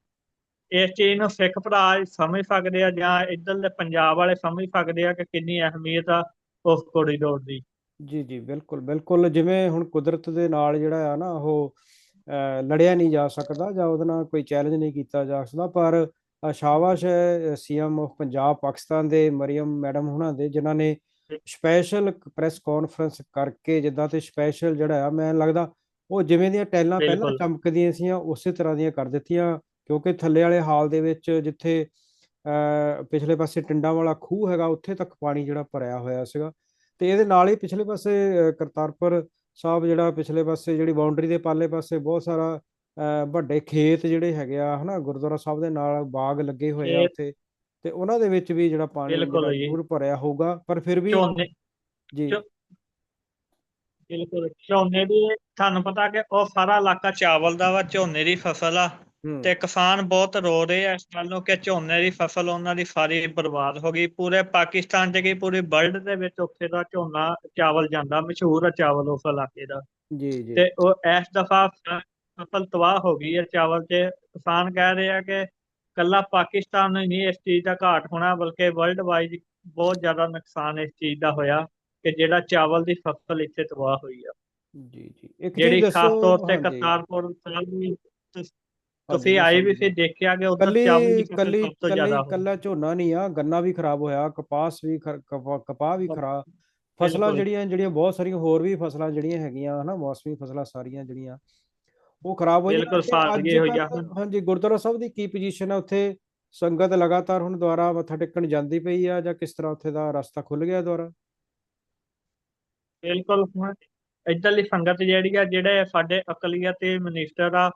ਇਸ ਚੀਜ਼ ਨੂੰ ਸਿੱਖ ਭਰਾ ਸਮਝ ਸਕਦੇ ਆ ਜਾਂ ਇੱਧਰਲੇ ਪੰਜਾਬ ਵਾਲੇ ਸਮਝ ਸਕਦੇ ਆ ਕਿ ਕਿੰਨੀ ਅਹਿਮੀਅਤ ਆ ਉਸ ਕੋਰੀਡੋਰ ਦੀ ਜੀ ਜੀ ਬਿਲਕੁਲ ਬਿਲਕੁਲ ਜਿਵੇਂ ਹੁਣ ਕੁਦਰਤ ਦੇ ਨਾਲ ਜਿਹੜਾ ਆ ਨਾ ਉਹ ਲੜਿਆ ਨਹੀਂ ਜਾ ਸਕਦਾ ਜਾਂ ਉਹਦੇ ਨਾਲ ਕੋਈ ਚੈਲੰਜ ਨਹੀਂ ਕੀਤਾ ਜਾ ਸਕਦਾ ਪਰ ਸ਼ਾਬਾਸ਼ ਹੈ ਸੀਐਮ ਆਫ ਪੰਜਾਬ ਪਾਕਿਸਤਾਨ ਦੇ ਮਰੀਮ ਮੈਡਮ ਹੁਣਾਂ ਦੇ ਜਿਨ੍ਹਾਂ ਨੇ ਸਪੈਸ਼ਲ ਪ੍ਰੈਸ ਕਾਨਫਰੰਸ ਕਰਕੇ ਜਿੱਦਾਂ ਤੇ ਸਪੈਸ਼ਲ ਜਿਹੜਾ ਆ ਮੈਨੂੰ ਲੱਗਦਾ ਉਹ ਜਿਵੇਂ ਦੀਆਂ ਟੈਲਾਂ ਪਹਿਲਾਂ। ਚਮਕਦੀਆਂ ਸੀਆਂ ਉਸੇ ਤਰ੍ਹਾਂ ਦੀਆਂ ਕਰ ਦਿੱਤੀਆਂ ਕਿਉਂਕਿ ਥੱਲੇ ਵਾਲੇ ਹਾਲ ਦੇ ਵਿੱਚ ਜਿੱਥੇ ਪਿਛਲੇ ਪਾਸੇ ਟਿੰਡਾਂ ਵਾਲਾ ਖੂਹ ਹੈਗਾ ਉੱਥੇ ਤੱਕ ਪਾਣੀ ਜਿਹੜਾ ਭਰਿਆ ਹੋਇਆ ਸੀਗਾ ਤੇ ਇਹਦੇ ਨਾਲ ਹੀ ਪਿਛਲੇ ਪਾਸੇ ਕਰਤਾਰਪੁਰ ਸਾਹਿਬ ਜਿਹੜਾ ਪਿਛਲੇ ਪਾਸੇ ਜਿਹੜੀ ਬਾਉਂਡਰੀ ਦੇ ਪਾਲੇ ਪਾਸੇ ਬਹੁਤ ਸਾਰਾ ਵੱਡੇ ਖੇਤ ਜਿਹੜੇ ਹੈਗੇ ਆ ਹਨਾ ਗੁਰਦੁਆਰਾ ਸਾਹਿਬ ਦੇ ਨਾਲ ਬਾਗ ਲੱਗੇ ਹੋਏ ਆ। ਉੱਥੇ। ਤੇ ਉਹਨਾਂ ਦੇ ਵਿੱਚ ਵੀ ਜਿਹੜਾ ਪਾਣੀ। ਜ਼ਰੂਰ ਭਰਿਆ ਹੋਊਗਾ ਪਰ ਫਿਰ ਵੀ ਜੀ। ਬਿਲਕੁਲ। ਝੋਨੇ ਦੀ ਤੁਹਾਨੂੰ ਪਤਾ ਕਿ ਉਹ ਸਾਰਾ ਇਲਾਕਾ ਚਾਵਲ ਦਾ ਵਾ ਝੋਨੇ ਦੀ ਫਸਲ ਆ। ਤੇ ਕਿਸਾਨ ਬਹੁਤ ਰੋ ਰਹੇ ਆ ਇਸ ਗੱਲ ਨੂੰ ਕਿ ਝੋਨੇ ਦੀ ਫਸਲ ਉਹਨਾਂ ਦੀ ਸਾਰੀ ਬਰਬਾਦ ਹੋ ਗਈ। ਪੂਰੇ ਪਾਕਿਸਤਾਨ 'ਚ ਕੀ ਪੂਰੇ ਵਰਲਡ ਦੇ ਵਿੱਚ ਉੱਥੇ ਦਾ ਝੋਨਾ ਚਾਵਲ ਜਾਂਦਾ ਮਸ਼ਹੂਰ ਆ ਚਾਵਲ ਉਸ ਇਲਾਕੇ ਦਾ। ਜੀ ਜੀ। ਤੇ ਉਹ ਇਸ ਦਫਾ ਫਸਲ ਤਬਾਹ ਹੋ ਗਈ ਹੈ ਚਾਵਲ 'ਚ ਕਿਸਾਨ ਕਹਿ ਰਹੇ ਆ ਕਿ ਕੱਲਾ ਪਾਕਿਸਤਾਨ ਨੂੰ ਨਹੀਂ ਇਸ ਚੀਜ਼ ਦਾ ਘਾਟ ਹੋਣਾ ਬਲਕਿ ਵਰਲਡ ਵਾਈਡ ਬਹੁਤ ਜ਼ਿਆਦਾ ਨੁਕਸਾਨ ਇਸ ਚੀਜ਼ ਦਾ ਹੋਇਆ ਕਿ ਜਿਹੜਾ ਚਾਵਲ ਦੀ ਫਸਲ ਇੱਥੇ ਤਬਾਹ ਹੋਈ ਆ। ਜੀ ਜੀ। ਇੱਕ ਜਿਹੜੀ ਖਾਸ ਤੌਰ ਤੇ ਕਰਤਾਰਪੁਰ ਸਾਹਿਬ ਮੈਂ ਆਏ ਵੀ ਫਿਰ ਦੇਖਿਆ ਕਿ ਉਧਰ ਕੱਲੀ ਚਾਵਲ ਦੀ ਕੱਲੀ ਤੋਂ ਕੱਲੀ ਕੱਲਾ ਝੋਨਾ ਨਹੀਂ ਆ ਗੰਨਾ ਵੀ ਖਰਾਬ ਹੋਇਆ ਕਪਾਸ ਵੀ ਕਪਾਹ ਵੀ ਬ- ਖਰਾ ਫਸਲਾਂ ਜਿਹੜੀਆਂ ਜਿਹੜੀਆਂ ਬਹੁਤ ਸਾਰੀਆਂ ਹੋਰ ਵੀ ਫਸਲਾਂ ਜਿਹੜੀਆਂ ਹੈਗੀਆਂ ਹਨਾ ਮੌਸਮੀ ਫਸਲਾਂ ਸਾਰੀਆਂ ਜਿਹੜੀਆਂ ਉਹ ਖਰਾਬ ਹੋਈਆਂ। ਬਿਲਕੁਲ ਤੇ ਅੱਜ ਗਏ ਆ ਕੱਲ ਹੁਣ ਹਾਂਜੀ ਗੁਰਦੁਆਰਾ ਸਾਹਿਬ ਦੀ ਕੀ ਪੋਜੀਸ਼ਨ ਹੈ ਉੱਥੇ ਸੰਗਤ ਲਗਾਤਾਰ ਹੁਣ ਦੁਆਰਾ ਮੱਥਾ ਟੇਕਣ ਜਾਂਦੀ ਪਈ ਆ ਜਾਂ ਕਿਸ ਤਰ੍ਹਾਂ ਉੱਥੇ ਦਾ ਰਸਤਾ ਖੁੱਲ ਗਿਆ ਦੁਆਰਾ ਬਿਲਕੁਲ ਹੁਣ ਇੱਧਰਲੀ ਸੰਗਤ ਜਿਹੜੀ ਆ ਜਿਹੜੇ ਸਾਡੇ ਅਕਲੀਅਤ ਤੇ ਮਿਨਿਸਟਰ ਆ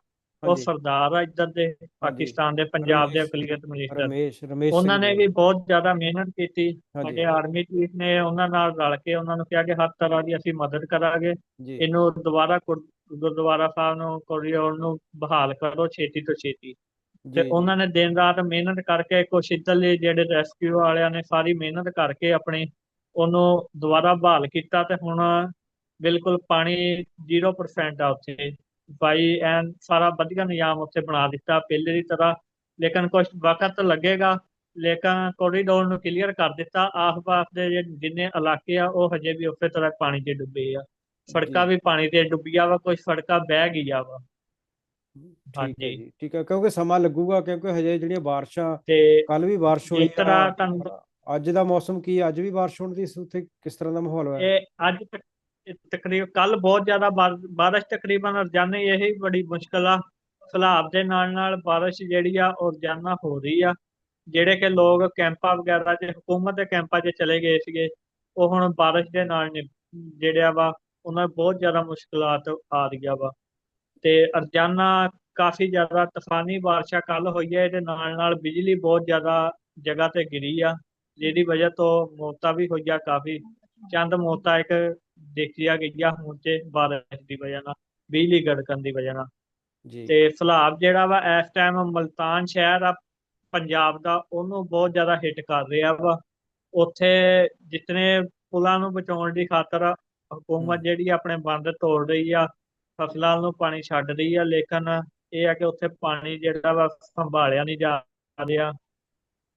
ਉਹ ਸਰਦਾਰ ਆ ਇੱਧਰ ਦੇ ਪਾਕਿਸਤਾਨ ਦੇ ਪੰਜਾਬ ਦੇ ਅਕਲੀਅਤ ਮਿਨਿਸਟਰ ਰਮੇਸ਼ ਰਮੇਸ਼ ਉਹਨਾਂ ਨੇ ਵੀ ਬਹੁਤ ਜ਼ਿਆਦਾ ਮਿਹਨਤ ਕੀਤੀ। ਸਾਡੇ ਆਰਮੀ ਚੀਫ ਨੇ ਉਹਨਾਂ ਨਾਲ ਰਲ ਕੇ ਉਹਨਾਂ ਨੂੰ ਕਿਹਾ ਕਿ ਹਰ ਤਰ੍ਹਾਂ ਦੀ ਅਸੀਂ ਮਦਦ ਕਰਾਂਗੇ। ਇਹਨੂੰ ਦੁਬਾਰਾ ਗੁਰ- ਗੁਰਦੁਆਰਾ ਸਾਹਿਬ ਨੂੰ ਕੋਰੀਡੋਰ ਨੂੰ ਬਹਾਲ ਕਰੋ ਛੇਤੀ ਤੋਂ ਛੇਤੀ। ਤੇ ਉਹਨਾਂ ਨੇ ਦਿਨ ਰਾਤ ਮਿਹਨਤ ਕਰਕੇ ਕੁਛ ਇੱਧਰਲੇ ਜਿਹੜੇ ਰੈਸਕਿਊ ਵਾਲਿਆਂ ਨੇ ਸਾਰੀ ਮਿਹਨਤ ਕਰਕੇ ਆਪਣੀ ਉਹਨੂੰ ਦੁਬਾਰਾ ਬਹਾਲ ਕੀਤਾ ਤੇ ਹੁਣ ਬਿਲਕੁਲ ਪਾਣੀ 0% ਆ ਉੱਥੇ। ਬਾਈ ਐਨ ਸਾਰਾ ਵਧੀਆ ਨਿਜ਼ਾਮ ਉੱਥੇ ਬਣਾ ਦਿੱਤਾ ਪਹਿਲੇ ਦੀ ਤਰ੍ਹਾਂ। ਲੇਕਿਨ ਕੁਝ ਵਕਤ ਲੱਗੇਗਾ ਲੇਕਿਨ ਕੋਰੀਡੋਰ ਨੂੰ ਕਲੀਅਰ ਕਰ ਦਿੱਤਾ। ਆਸ-ਪਾਸ ਦੇ ਜਿੰਨੇ ਇਲਾਕੇ ਆ ਉਹ ਹਜੇ ਵੀ ਉਸੇ ਤਰ੍ਹਾਂ ਪਾਣੀ 'ਚ ਡੁੱਬੇ ਆ। ਸੜਕਾਂ ਵੀ ਪਾਣੀ ਤੇ ਡੁੱਬੀਆਂ ਵਾ ਕੁਝ ਸੜਕਾਂ ਬਹਿ ਗਈਆਂ ਵਾ। ਠੀਕ ਹੈ ਹਾਂਜੀ। ਜੀ ਠੀਕ ਹੈ ਕਿਉਂਕਿ ਸਮਾਂ ਲੱਗੂਗਾ ਕਿਉਂਕਿ ਹਜੇ ਜਿਹੜੀਆਂ ਬਾਰਿਸ਼ਾਂ ਤੇ ਕੱਲ ਵੀ ਬਾਰਿਸ਼ ਹੋਈ ਤਰ੍ਹਾਂ ਤੁਹਾਨੂੰ ਅੱਜ ਦਾ ਮੌਸਮ ਕੀ? ਅੱਜ ਵੀ ਬਾਰਿਸ਼ ਹੋਣ ਦੀ ਉੱਥੇ ਕਿਸ ਤਰ੍ਹਾਂ ਦਾ ਮਾਹੌਲ ਹੋਇਆ? ਇਹ ਅੱਜ ਤੱਕ ਤਕਰੀਬ ਕੱਲ ਬਹੁਤ ਜ਼ਿਆਦਾ ਬਾਰ- ਬਾਰਿਸ਼ ਤਕਰੀਬਨ ਰੋਜ਼ਾਨਾ ਇਹੀ ਬੜੀ ਮੁਸ਼ਕਲ ਆ। ਸਲਾਬ ਦੇ ਨਾਲ ਨਾਲ ਬਾਰਿਸ਼ ਜਿਹੜੀ ਆ, ਉਹ ਰੋਜ਼ਾਨਾ ਹੋ ਰਹੀ ਆ। ਜਿਹੜੇ ਕਿ ਲੋਕ ਕੈਂਪਾਂ ਵਗੈਰਾ 'ਚ, ਹਕੂਮਤ ਦੇ ਕੈਂਪਾਂ 'ਚ ਚਲੇ ਗਏ ਸੀਗੇ, ਉਹ ਹੁਣ ਬਾਰਿਸ਼ ਦੇ ਨਾਲ ਨੇ ਜਿਹੜਿਆ ਵਾ, ਉਹਨਾਂ ਨੂੰ ਬਹੁਤ ਜ਼ਿਆਦਾ ਮੁਸ਼ਕਲਾਤ ਆ ਰਹੀਆਂ ਵਾ। ਤੇ ਰੋਜ਼ਾਨਾ ਕਾਫੀ ਜ਼ਿਆਦਾ ਤੂਫਾਨੀ ਬਾਰਿਸ਼ਾਂ ਕੱਲ ਹੋਈ ਹੈ ਇਹਦੇ ਨਾਲ ਨਾਲ ਬਿਜਲੀ ਬਹੁਤ ਜ਼ਿਆਦਾ ਜਗ੍ਹਾ ਤੇ ਗਿਰੀ ਆ, ਜਿਹਦੀ ਵਜ੍ਹਾ ਤੋਂ ਮੌਤਾਂ ਵੀ ਹੋਈਆਂ ਕਾਫੀ। ਚੰਦ ਮੌਤਾਂ ਇੱਕ ਦੇਖੀਆਂ ਗਈਆਂ ਹੁਣ ਤੇ ਬਾਰਿਸ਼ ਦੀ ਵਜ੍ਹਾ ਨਾਲ ਬਿਜਲੀ ਗੜਕਣ ਦੀ ਵਜ੍ਹਾ ਨਾਲ। ਜੀ। ਤੇ ਸਲਾਬ ਜਿਹੜਾ ਵਾ ਇਸ ਟਾਈਮ ਮਲਤਾਨ ਸ਼ਹਿਰ ਆ ਪੰਜਾਬ ਦਾ ਉਹਨੂੰ ਬਹੁਤ ਜ਼ਿਆਦਾ ਹਿੱਟ ਕਰ ਰਿਹਾ ਵਾ। ਉੱਥੇ ਜਿਤਨੇ ਪੁਲਾਂ ਨੂੰ ਬਚਾਉਣ ਦੀ ਖਾਤਰ ਹਕੂਮਤ। ਜਿਹੜੀ ਆਪਣੇ ਬੰਦ ਤੋੜ ਰਹੀ ਆ ਫਸਲਾਂ ਨੂੰ ਪਾਣੀ ਛੱਡ ਰਹੀ ਆ ਲੇਕਿਨ ਇਹ ਆ ਕਿ ਉੱਥੇ ਪਾਣੀ ਜਿਹੜਾ ਵਾ ਸੰਭਾਲਿਆ ਨਹੀਂ ਜਾ ਰਿਹਾ।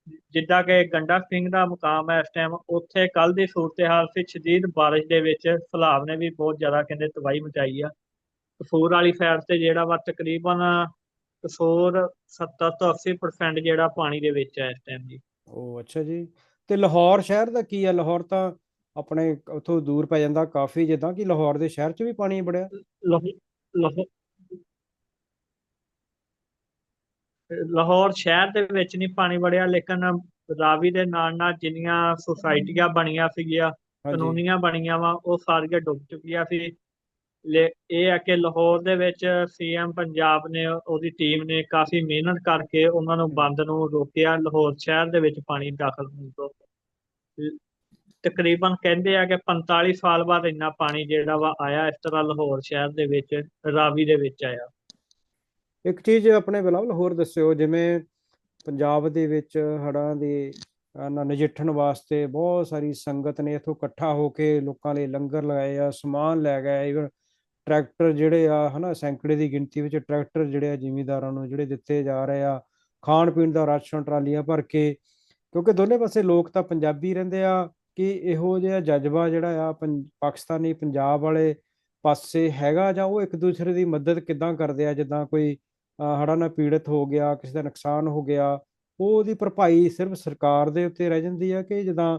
ਜਿੱਦਾਂ ਕਿ ਗੰਡਾ ਸਿੰਘ ਦਾ ਮੁਕਾਮ ਹੈ ਇਸ ਟਾਈਮ ਉੱਥੇ ਕੱਲ ਦੀ ਸੂਰਤ-ਏ-ਹਾਲ ਸੀ ਸ਼ਦੀਦ ਬਾਰਿਸ਼ ਦੇ ਵਿੱਚ ਸੈਲਾਬ ਨੇ ਵੀ ਬਹੁਤ ਜ਼ਿਆਦਾ ਕਹਿੰਦੇ ਤਬਾਹੀ ਮਚਾਈ ਆ। ਕਸੂਰ ਵਾਲੀ ਸਾਈਡ ਤੇ ਜਿਹੜਾ ਵਾ ਤਕਰੀਬਨ ਕਸੂਰ 70 ਤੋਂ 80% ਜਿਹੜਾ ਪਾਣੀ ਦੇ ਵਿੱਚ ਹੈ ਇਸ ਟਾਈਮ ਜੀ। ਉਹ ਅੱਛਾ ਜੀ। ਤੇ ਲਾਹੌਰ ਸ਼ਹਿਰ ਦਾ ਕੀ ਹੈ ਲਾਹੌਰ ਤਾਂ ਆਪਣੇ ਉੱਥੋਂ ਦੂਰ ਪੈ ਜਾਂਦਾ ਕਾਫੀ ਜਿੱਦਾਂ ਕਿ ਲਾਹੌਰ ਦੇ ਸ਼ਹਿਰ 'ਚ ਵੀ ਪਾਣੀ ਬੜਿਆ। ਲਾਹੌ- ਲਾਹੌਰ ਸ਼ਹਿਰ ਦੇ ਵਿੱਚ ਨਹੀਂ ਪਾਣੀ ਵੜਿਆ ਲੇਕਿਨ ਰਾਵੀ ਦੇ ਨਾਲ ਨਾਲ ਜਿੰਨੀਆਂ ਸੁਸਾਇਟੀਆਂ ਬਣੀਆਂ ਸੀਗੀਆਂ ਹਾਂਜੀ। ਕਲੋਨੀਆਂ ਬਣੀਆਂ ਵਾ ਉਹ ਸਾਰੀਆਂ ਡੁੱਬ ਚੁੱਕੀਆਂ ਸੀ। ਇਹ ਹੈ ਕਿ ਲਾਹੌਰ ਦੇ ਵਿੱਚ ਸੀਐਮ ਪੰਜਾਬ ਨੇ ਉਹਦੀ ਟੀਮ ਨੇ ਕਾਫੀ ਮਿਹਨਤ ਕਰਕੇ ਉਹਨਾਂ ਨੂੰ ਬੰਦ ਨੂੰ ਰੋਕਿਆ ਲਾਹੌਰ ਸ਼ਹਿਰ ਦੇ ਵਿੱਚ ਪਾਣੀ ਦਾਖਲ ਹੋਣ ਤੋਂ। ਤਕਰੀਬਨ ਕਹਿੰਦੇ ਆ ਕਿ 45 ਸਾਲ ਬਾਅਦ ਇੰਨਾ ਪਾਣੀ ਜਿਹੜਾ ਵਾ ਆਇਆ ਇਸ ਤਰ੍ਹਾਂ ਲਾਹੌਰ ਸ਼ਹਿਰ ਦੇ ਵਿੱਚ ਰਾਵੀ ਦੇ ਵਿੱਚ ਆਇਆ। ਇੱਕ ਚੀਜ਼ ਆਪਣੇ ਬਿਲਾਵਲ ਹੋਰ ਦੱਸਿਓ, ਜਿਵੇਂ ਪੰਜਾਬ ਦੇ ਵਿੱਚ ਹੜ੍ਹਾਂ ਦੇ ਨਾਲ ਨਜਿੱਠਣ ਵਾਸਤੇ ਬਹੁਤ ਸਾਰੀ ਸੰਗਤ ਨੇ ਇੱਥੋਂ ਇਕੱਠਾ ਹੋ ਕੇ ਲੋਕਾਂ ਲਈ ਲੰਗਰ ਲਗਾਏ ਆ, ਸਮਾਨ ਲੈ ਗਏ ਇਵਨ ਟਰੈਕਟਰ ਜਿਹੜੇ ਆ, ਹਨਾ, ਸੈਂਕੜੇ ਦੀ ਗਿਣਤੀ ਵਿੱਚ ਟਰੈਕਟਰ ਜਿਹੜੇ ਆ ਜ਼ਿਮੀਦਾਰਾਂ ਨੂੰ ਜਿਹੜੇ ਦਿੱਤੇ ਜਾ ਰਹੇ ਆ, ਖਾਣ ਪੀਣ ਦਾ ਰਾਸ਼ਨ ਟਰਾਲੀਆਂ ਭਰ ਕੇ, ਕਿਉਂਕਿ ਦੋਨੇ ਪਾਸੇ ਲੋਕ ਤਾਂ ਪੰਜਾਬੀ ਰਹਿੰਦੇ ਆ, ਕਿ ਇਹੋ ਜਿਹਾ ਜਜ਼ਬਾ ਜਿਹੜਾ ਆ, ਪੰ- ਪਾਕਿਸਤਾਨੀ ਪੰਜਾਬ ਵਾਲੇ ਪਾਸੇ ਹੈਗਾ ਜਾਂ ਉਹ ਇੱਕ ਦੂਸਰੇ ਦੀ ਮਦਦ ਕਿੱਦਾਂ ਕਰਦੇ ਆ, ਜਿੱਦਾਂ ਕੋਈ ਹੜ੍ਹਾਂ ਨਾਲ ਪੀੜਤ ਹੋ ਗਿਆ ਕਿਸੇ ਦਾ ਨੁਕਸਾਨ ਹੋ ਗਿਆ ਉਹ ਉਹਦੀ ਭਰਪਾਈ ਸਿਰਫ ਸਰਕਾਰ ਦੇ ਉੱਤੇ ਰਹਿ ਜਾਂਦੀ ਆ ਕਿ ਜਿੱਦਾਂ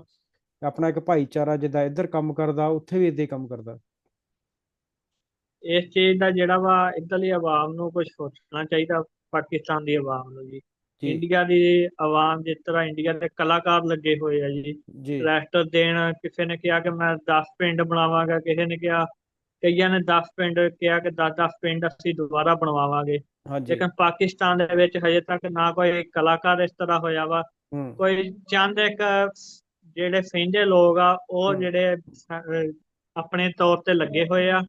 ਆਪਣਾ ਇੱਕ ਭਾਈਚਾਰਾ ਜਿੱਦਾਂ ਇੱਧਰ ਕੰਮ ਕਰਦਾ ਉੱਥੇ ਵੀ ਇਦਾਂ ਹੀ ਕੰਮ ਕਰਦਾ? ਇਸ ਚੀਜ਼ ਦਾ ਜਿਹੜਾ ਵਾ ਇੱਧਰਲੀ ਆਵਾਮ ਨੂੰ ਕੁਝ ਸੋਚਣਾ ਚਾਹੀਦਾ ਪਾਕਿਸਤਾਨ ਦੀ ਆਵਾਮ ਨੂੰ ਜੀ। ਇੰਡੀਆ ਦੀ ਆਵਾਮ ਜਿਸ ਤਰ੍ਹਾਂ ਇੰਡੀਆ ਦੇ ਕਲਾਕਾਰ ਲੱਗੇ ਹੋਏ ਆ ਜੀ ਟਰੈਕਟਰ ਦੇਣ ਕਿਸੇ ਨੇ ਕਿਹਾ ਕਿ ਮੈਂ 10 ਪਿੰਡ ਬਣਾਵਾਂਗਾ ਕਿਸੇ ਨੇ ਕਿਹਾ ਕਈਆਂ ਨੇ 10 ਪਿੰਡ ਕਿਹਾ ਕਿ 10-10 ਪਿੰਡ ਅਸੀਂ ਦੁਬਾਰਾ ਬਣਵਾਵਾਂਗੇ। ਹਾਂਜੀ। ਲੇਕਿਨ ਪਾਕਿਸਤਾਨ ਦੇ ਵਿੱਚ ਹਜੇ ਤੱਕ ਨਾ ਕੋਈ ਕਲਾਕਾਰ ਇਸ ਤਰ੍ਹਾਂ ਹੋਇਆ ਵਾ। ਕੋਈ ਚੰਦ ਇੱਕ ਜਿਹੜੇ ਸਿੰਝੇ ਲੋਕ ਆ ਉਹ। ਜਿਹੜੇ ਆਪਣੇ ਤੌਰ ਤੇ ਲੱਗੇ ਹੋਏ ਆ।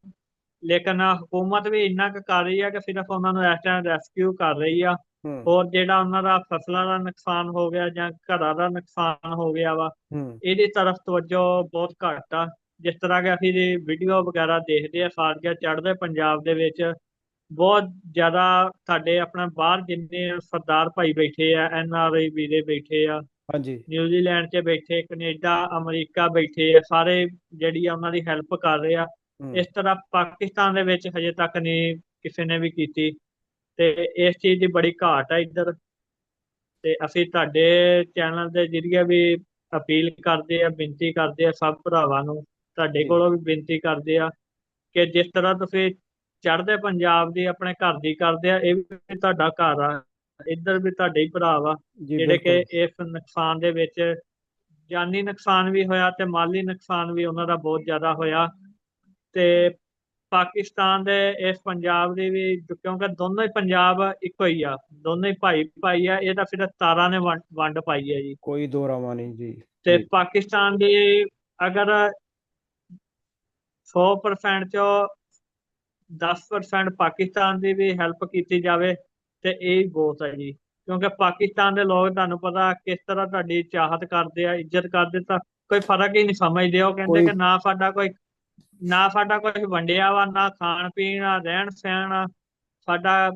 ਲੇਕਿਨ ਹਕੂਮਤ ਵੀ ਇੰਨਾ ਕੁ ਕਰ ਰਹੀ ਆ ਕਿ ਸਿਰਫ ਉਹਨਾਂ ਨੂੰ ਇਸ ਟਾਈਮ ਰੈਸਕਿਊ ਕਰ ਰਹੀ ਆ। ਹੋਰ ਜਿਹੜਾ ਉਹਨਾਂ ਦਾ ਫਸਲਾਂ ਦਾ ਨੁਕਸਾਨ ਹੋ ਗਿਆ ਜਾਂ ਘਰਾਂ ਦਾ ਨੁਕਸਾਨ ਹੋ ਗਿਆ ਵਾ ਇਹਦੀ ਤਰਫ ਤਵੱਜੋ ਬਹੁਤ ਘੱਟ ਆ। ਜਿਸ ਤਰ੍ਹਾਂ ਕਿ ਅਸੀਂ ਦੀ ਵੀਡੀਓ ਵਗੈਰਾ ਦੇਖਦੇ ਆ ਸਾਰੀਆਂ ਚੜ੍ਹਦੇ ਪੰਜਾਬ ਦੇ ਵਿੱਚ। ਬਹੁਤ ਜ਼ਿਆਦਾ ਸਾਡੇ ਆਪਣਾ ਬਾਹਰ ਜਿੰਨੇ ਸਰਦਾਰ ਭਾਈ ਬੈਠੇ ਆ ਐਨ ਆਰ ਆਈ ਵੀਰੇ ਬੈਠੇ ਆ ਹਾਂਜੀ। ਨਿਊਜ਼ੀਲੈਂਡ 'ਚ ਬੈਠੇ ਕੈਨੇਡਾ ਅਮਰੀਕਾ ਬੈਠੇ ਆ ਸਾਰੇ ਜਿਹੜੀ ਆ ਉਹਨਾਂ ਦੀ ਹੈਲਪ ਕਰ ਰਹੇ ਆ। ਇਸ ਤਰ੍ਹਾਂ ਪਾਕਿਸਤਾਨ ਦੇ ਵਿੱਚ ਹਜੇ ਤੱਕ ਨਹੀਂ ਕਿਸੇ ਨੇ ਵੀ ਕੀਤੀ ਤੇ ਇਸ ਚੀਜ਼ ਦੀ ਬੜੀ ਘਾਟ ਹੈ ਇੱਧਰ। ਤੇ ਅਸੀਂ ਤੁਹਾਡੇ ਚੈਨਲ ਦੇ ਜਰੀਏ ਵੀ ਅਪੀਲ ਕਰਦੇ ਆ ਬੇਨਤੀ ਕਰਦੇ ਆ ਸਭ ਭਰਾਵਾਂ ਨੂੰ ਤੁਹਾਡੇ। ਕੋਲੋਂ ਵੀ ਬੇਨਤੀ ਕਰਦੇ ਆ ਕਿ ਜਿਸ ਤਰ੍ਹਾਂ ਤੁਸੀਂ ਚੜ੍ਹਦੇ ਪੰਜਾਬ ਦੀ ਆਪਣੇ ਘਰ ਦੀ ਕਰਦੇ ਆ ਇਹ ਵੀ ਤੁਹਾਡਾ ਘਰ ਆ ਇੱਧਰ ਵੀ ਤੁਹਾਡੇ ਹੀ ਭਰਾ ਵਾ ਜਿਹੜੇ ਕਿ ਇਸ ਨੁਕਸਾਨ ਦੇ ਵਿੱਚ ਜਾਨੀ ਨੁਕਸਾਨ ਵੀ ਹੋਇਆ ਤੇ ਮਾਲੀ ਨੁਕਸਾਨ ਵੀ ਉਹਨਾਂ ਦਾ ਬਹੁਤ ਜ਼ਿਆਦਾ ਹੋਇਆ ਤੇ ਪਾਕਿਸਤਾਨ ਦੇ ਇਸ ਪੰਜਾਬ ਦੇ ਵੀ ਕਿਉਂਕਿ ਦੋਨੋਂ ਹੀ ਪੰਜਾਬ ਇੱਕੋ ਹੀ ਆ ਦੋਨੋਂ ਹੀ ਭਾਈ ਭਾਈ ਆ ਇਹ ਤਾਂ ਫਿਰ ਤਾਰਾਂ ਨੇ ਵੰਡ ਪਾਈ ਹੈ ਜੀ। ਕੋਈ ਦੋ ਰਾਵਾਂ ਨਹੀਂ ਜੀ। ਤੇ ਪਾਕਿਸਤਾਨ ਦੀ ਅਗਰ 100% ਚੋਂ 10% ਪਾਕਿਸਤਾਨ ਦੀ ਵੀ ਹੈਲਪ ਕੀਤੀ ਜਾਵੇ ਤੇ ਇਹ ਬਹੁਤ ਹੈ ਜੀ। ਕਿਉਂਕਿ ਪਾਕਿਸਤਾਨ ਦੇ ਲੋਕ ਤੁਹਾਨੂੰ ਪਤਾ ਕਿਸ ਤਰ੍ਹਾਂ ਤੁਹਾਡੀ ਚਾਹਤ ਕਰਦੇ ਆ ਇੱਜ਼ਤ ਕਰਦੇ ਤਾਂ ਕੋਈ ਫ਼ਰਕ ਹੀ ਨਹੀਂ ਸਮਝਦੇ। ਉਹ ਕਹਿੰਦੇ ਕੋਈ- ਕਿ ਨਾ ਸਾਡਾ ਕੋਈ ਨਾ ਸਾਡਾ ਕੁਝ ਵੰਡਿਆ ਵਾ ਨਾ ਖਾਣ ਪੀਣ ਆ ਰਹਿਣ ਸਹਿਣ ਆ, ਸਾਡਾ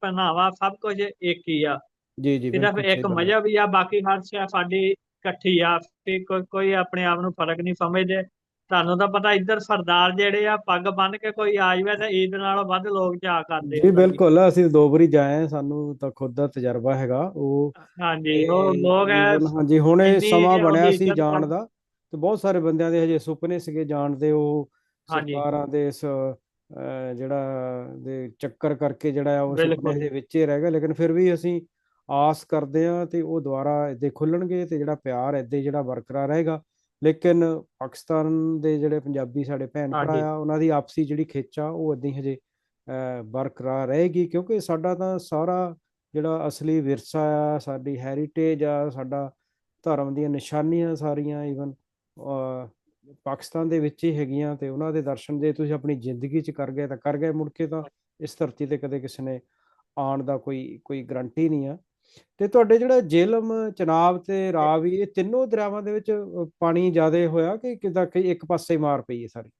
ਪਹਿਨਾਵਾ ਸਭ ਕੁਝ ਇੱਕ ਹੀ ਆ। ਜੀ ਜੀ ਸਿਰਫ ਇੱਕ ਹੈ। ਮਜ਼ਹਬ ਵੀ ਆ ਬਾਕੀ ਹਰ ਸ਼ੈ ਸਾਡੀ ਇਕੱਠੀ ਆ। ਤੇ ਕੋਈ ਕੋਈ ਆਪਣੇ ਆਪ ਨੂੰ ਫ਼ਰਕ ਨਹੀਂ ਸਮਝਦੇ। ਤੁਹਾਨੂੰ ਤਾਂ ਪਤਾ ਇੱਧਰ ਸਰਦਾਰ ਜਿਹੜੇ ਆ ਪੱਗ ਬੰਨ ਕੇ ਕੋਈ ਆ ਜਾਵੇ ਤਾਂ ਈਦ ਨਾਲੋਂ ਵੱਧ ਲੋਕ ਚਾਅ ਕਰਦੇ ਜੀ ਆ ਬਿਲਕੁਲ ਅਸੀਂ ਦੋ ਵਾਰੀ ਜਾਏ ਸਾਨੂੰ ਤਾਂ ਖੁਦ ਦਾ ਤਜਰਬਾ ਹੈਗਾ ਉਹ ਹਾਂਜੀ ਉਹ ਲੋਕ ਹਾਂਜੀ ਹੁਣ ਇਹ ਸਮਾਂ ਬਣਿਆ ਸੀ ਜਾਣ ਦਾ ਤੇ ਬਹੁਤ ਸਾਰੇ ਬੰਦਿਆਂ ਦੇ ਹਜੇ ਸੁਪਨੇ ਸੀਗੇ ਜਾਣ ਦੇ ਉਹ। ਸਰਕਾਰਾਂ ਦੇ ਇਸ ਜਿਹੜਾ ਦੇ ਚੱਕਰ ਕਰਕੇ ਜਿਹੜਾ ਆ ਉਹ ਸੁਪਨੇ। ਹਜੇ ਵਿੱਚ ਹੀ ਰਹਿ ਗਿਆ ਲੇਕਿਨ ਫਿਰ ਵੀ ਅਸੀਂ ਆਸ ਕਰਦੇ ਹਾਂ ਤੇ ਉਹ ਦੁਬਾਰਾ ਇੱਦੇ ਖੁੱਲਣਗੇ ਤੇ ਜਿਹੜਾ ਪਿਆਰ ਇੱਦੇ ਜਿਹੜਾ ਬਰਕਰਾਰ ਰਹੇਗਾ ਲੇਕਿਨ ਪਾਕਿਸਤਾਨ ਦੇ ਜਿਹੜੇ ਪੰਜਾਬੀ ਸਾਡੇ ਭੈਣ ਭਰਾ। ਆ ਉਹਨਾਂ ਦੀ ਆਪਸੀ ਜਿਹੜੀ ਖਿੱਚ ਆ ਉਹ ਏਦਾਂ ਹੀ ਹਜੇ ਬਰਕਰਾਰ ਰਹੇਗੀ ਕਿਉਂਕਿ ਸਾਡਾ ਤਾਂ ਸਾਰਾ ਜਿਹੜਾ ਅਸਲੀ ਵਿਰਸਾ ਆ ਸਾਡੀ ਹੈਰੀਟੇਜ ਆ ਸਾਡਾ ਧਰਮ ਦੀਆਂ ਨਿਸ਼ਾਨੀਆਂ ਸਾਰੀਆਂ ਈਵਨ ਪਾਕਿਸਤਾਨ ਦੇ ਵਿੱਚ ਹੀ ਹੈਗੀਆਂ ਤੇ ਉਹਨਾਂ ਦੇ ਦਰਸ਼ਨ ਜੇ ਤੁਸੀਂ ਆਪਣੀ ਜ਼ਿੰਦਗੀ 'ਚ ਕਰ ਗਏ ਤਾਂ ਕਰ ਗਏ ਮੁੜ ਕੇ ਤਾਂ ਇਸ ਧਰਤੀ ਤੇ ਕਦੇ ਕਿਸੇ ਨੇ ਆਉਣ ਦਾ ਕੋਈ ਕੋਈ ਗਰੰਟੀ ਨਹੀਂ ਆ ਤੇ ਤੁਹਾਡੇ ਜਿਹੜਾ ਜੇਹਲਮ ਚਨਾਬ ਤੇ ਰਾਵੀ ਇਹ ਤਿੰਨੋਂ ਦਰਿਆਵਾਂ ਦੇ ਵਿੱਚ ਪਾਣੀ ਜ਼ਿਆਦਾ ਹੋਇਆ ਕਿ ਕਿਦਾਂ ਕਿ ਇੱਕ ਪਾਸੇ ਮਾਰ ਪਈ ਹੈ ਸਾਰੀ?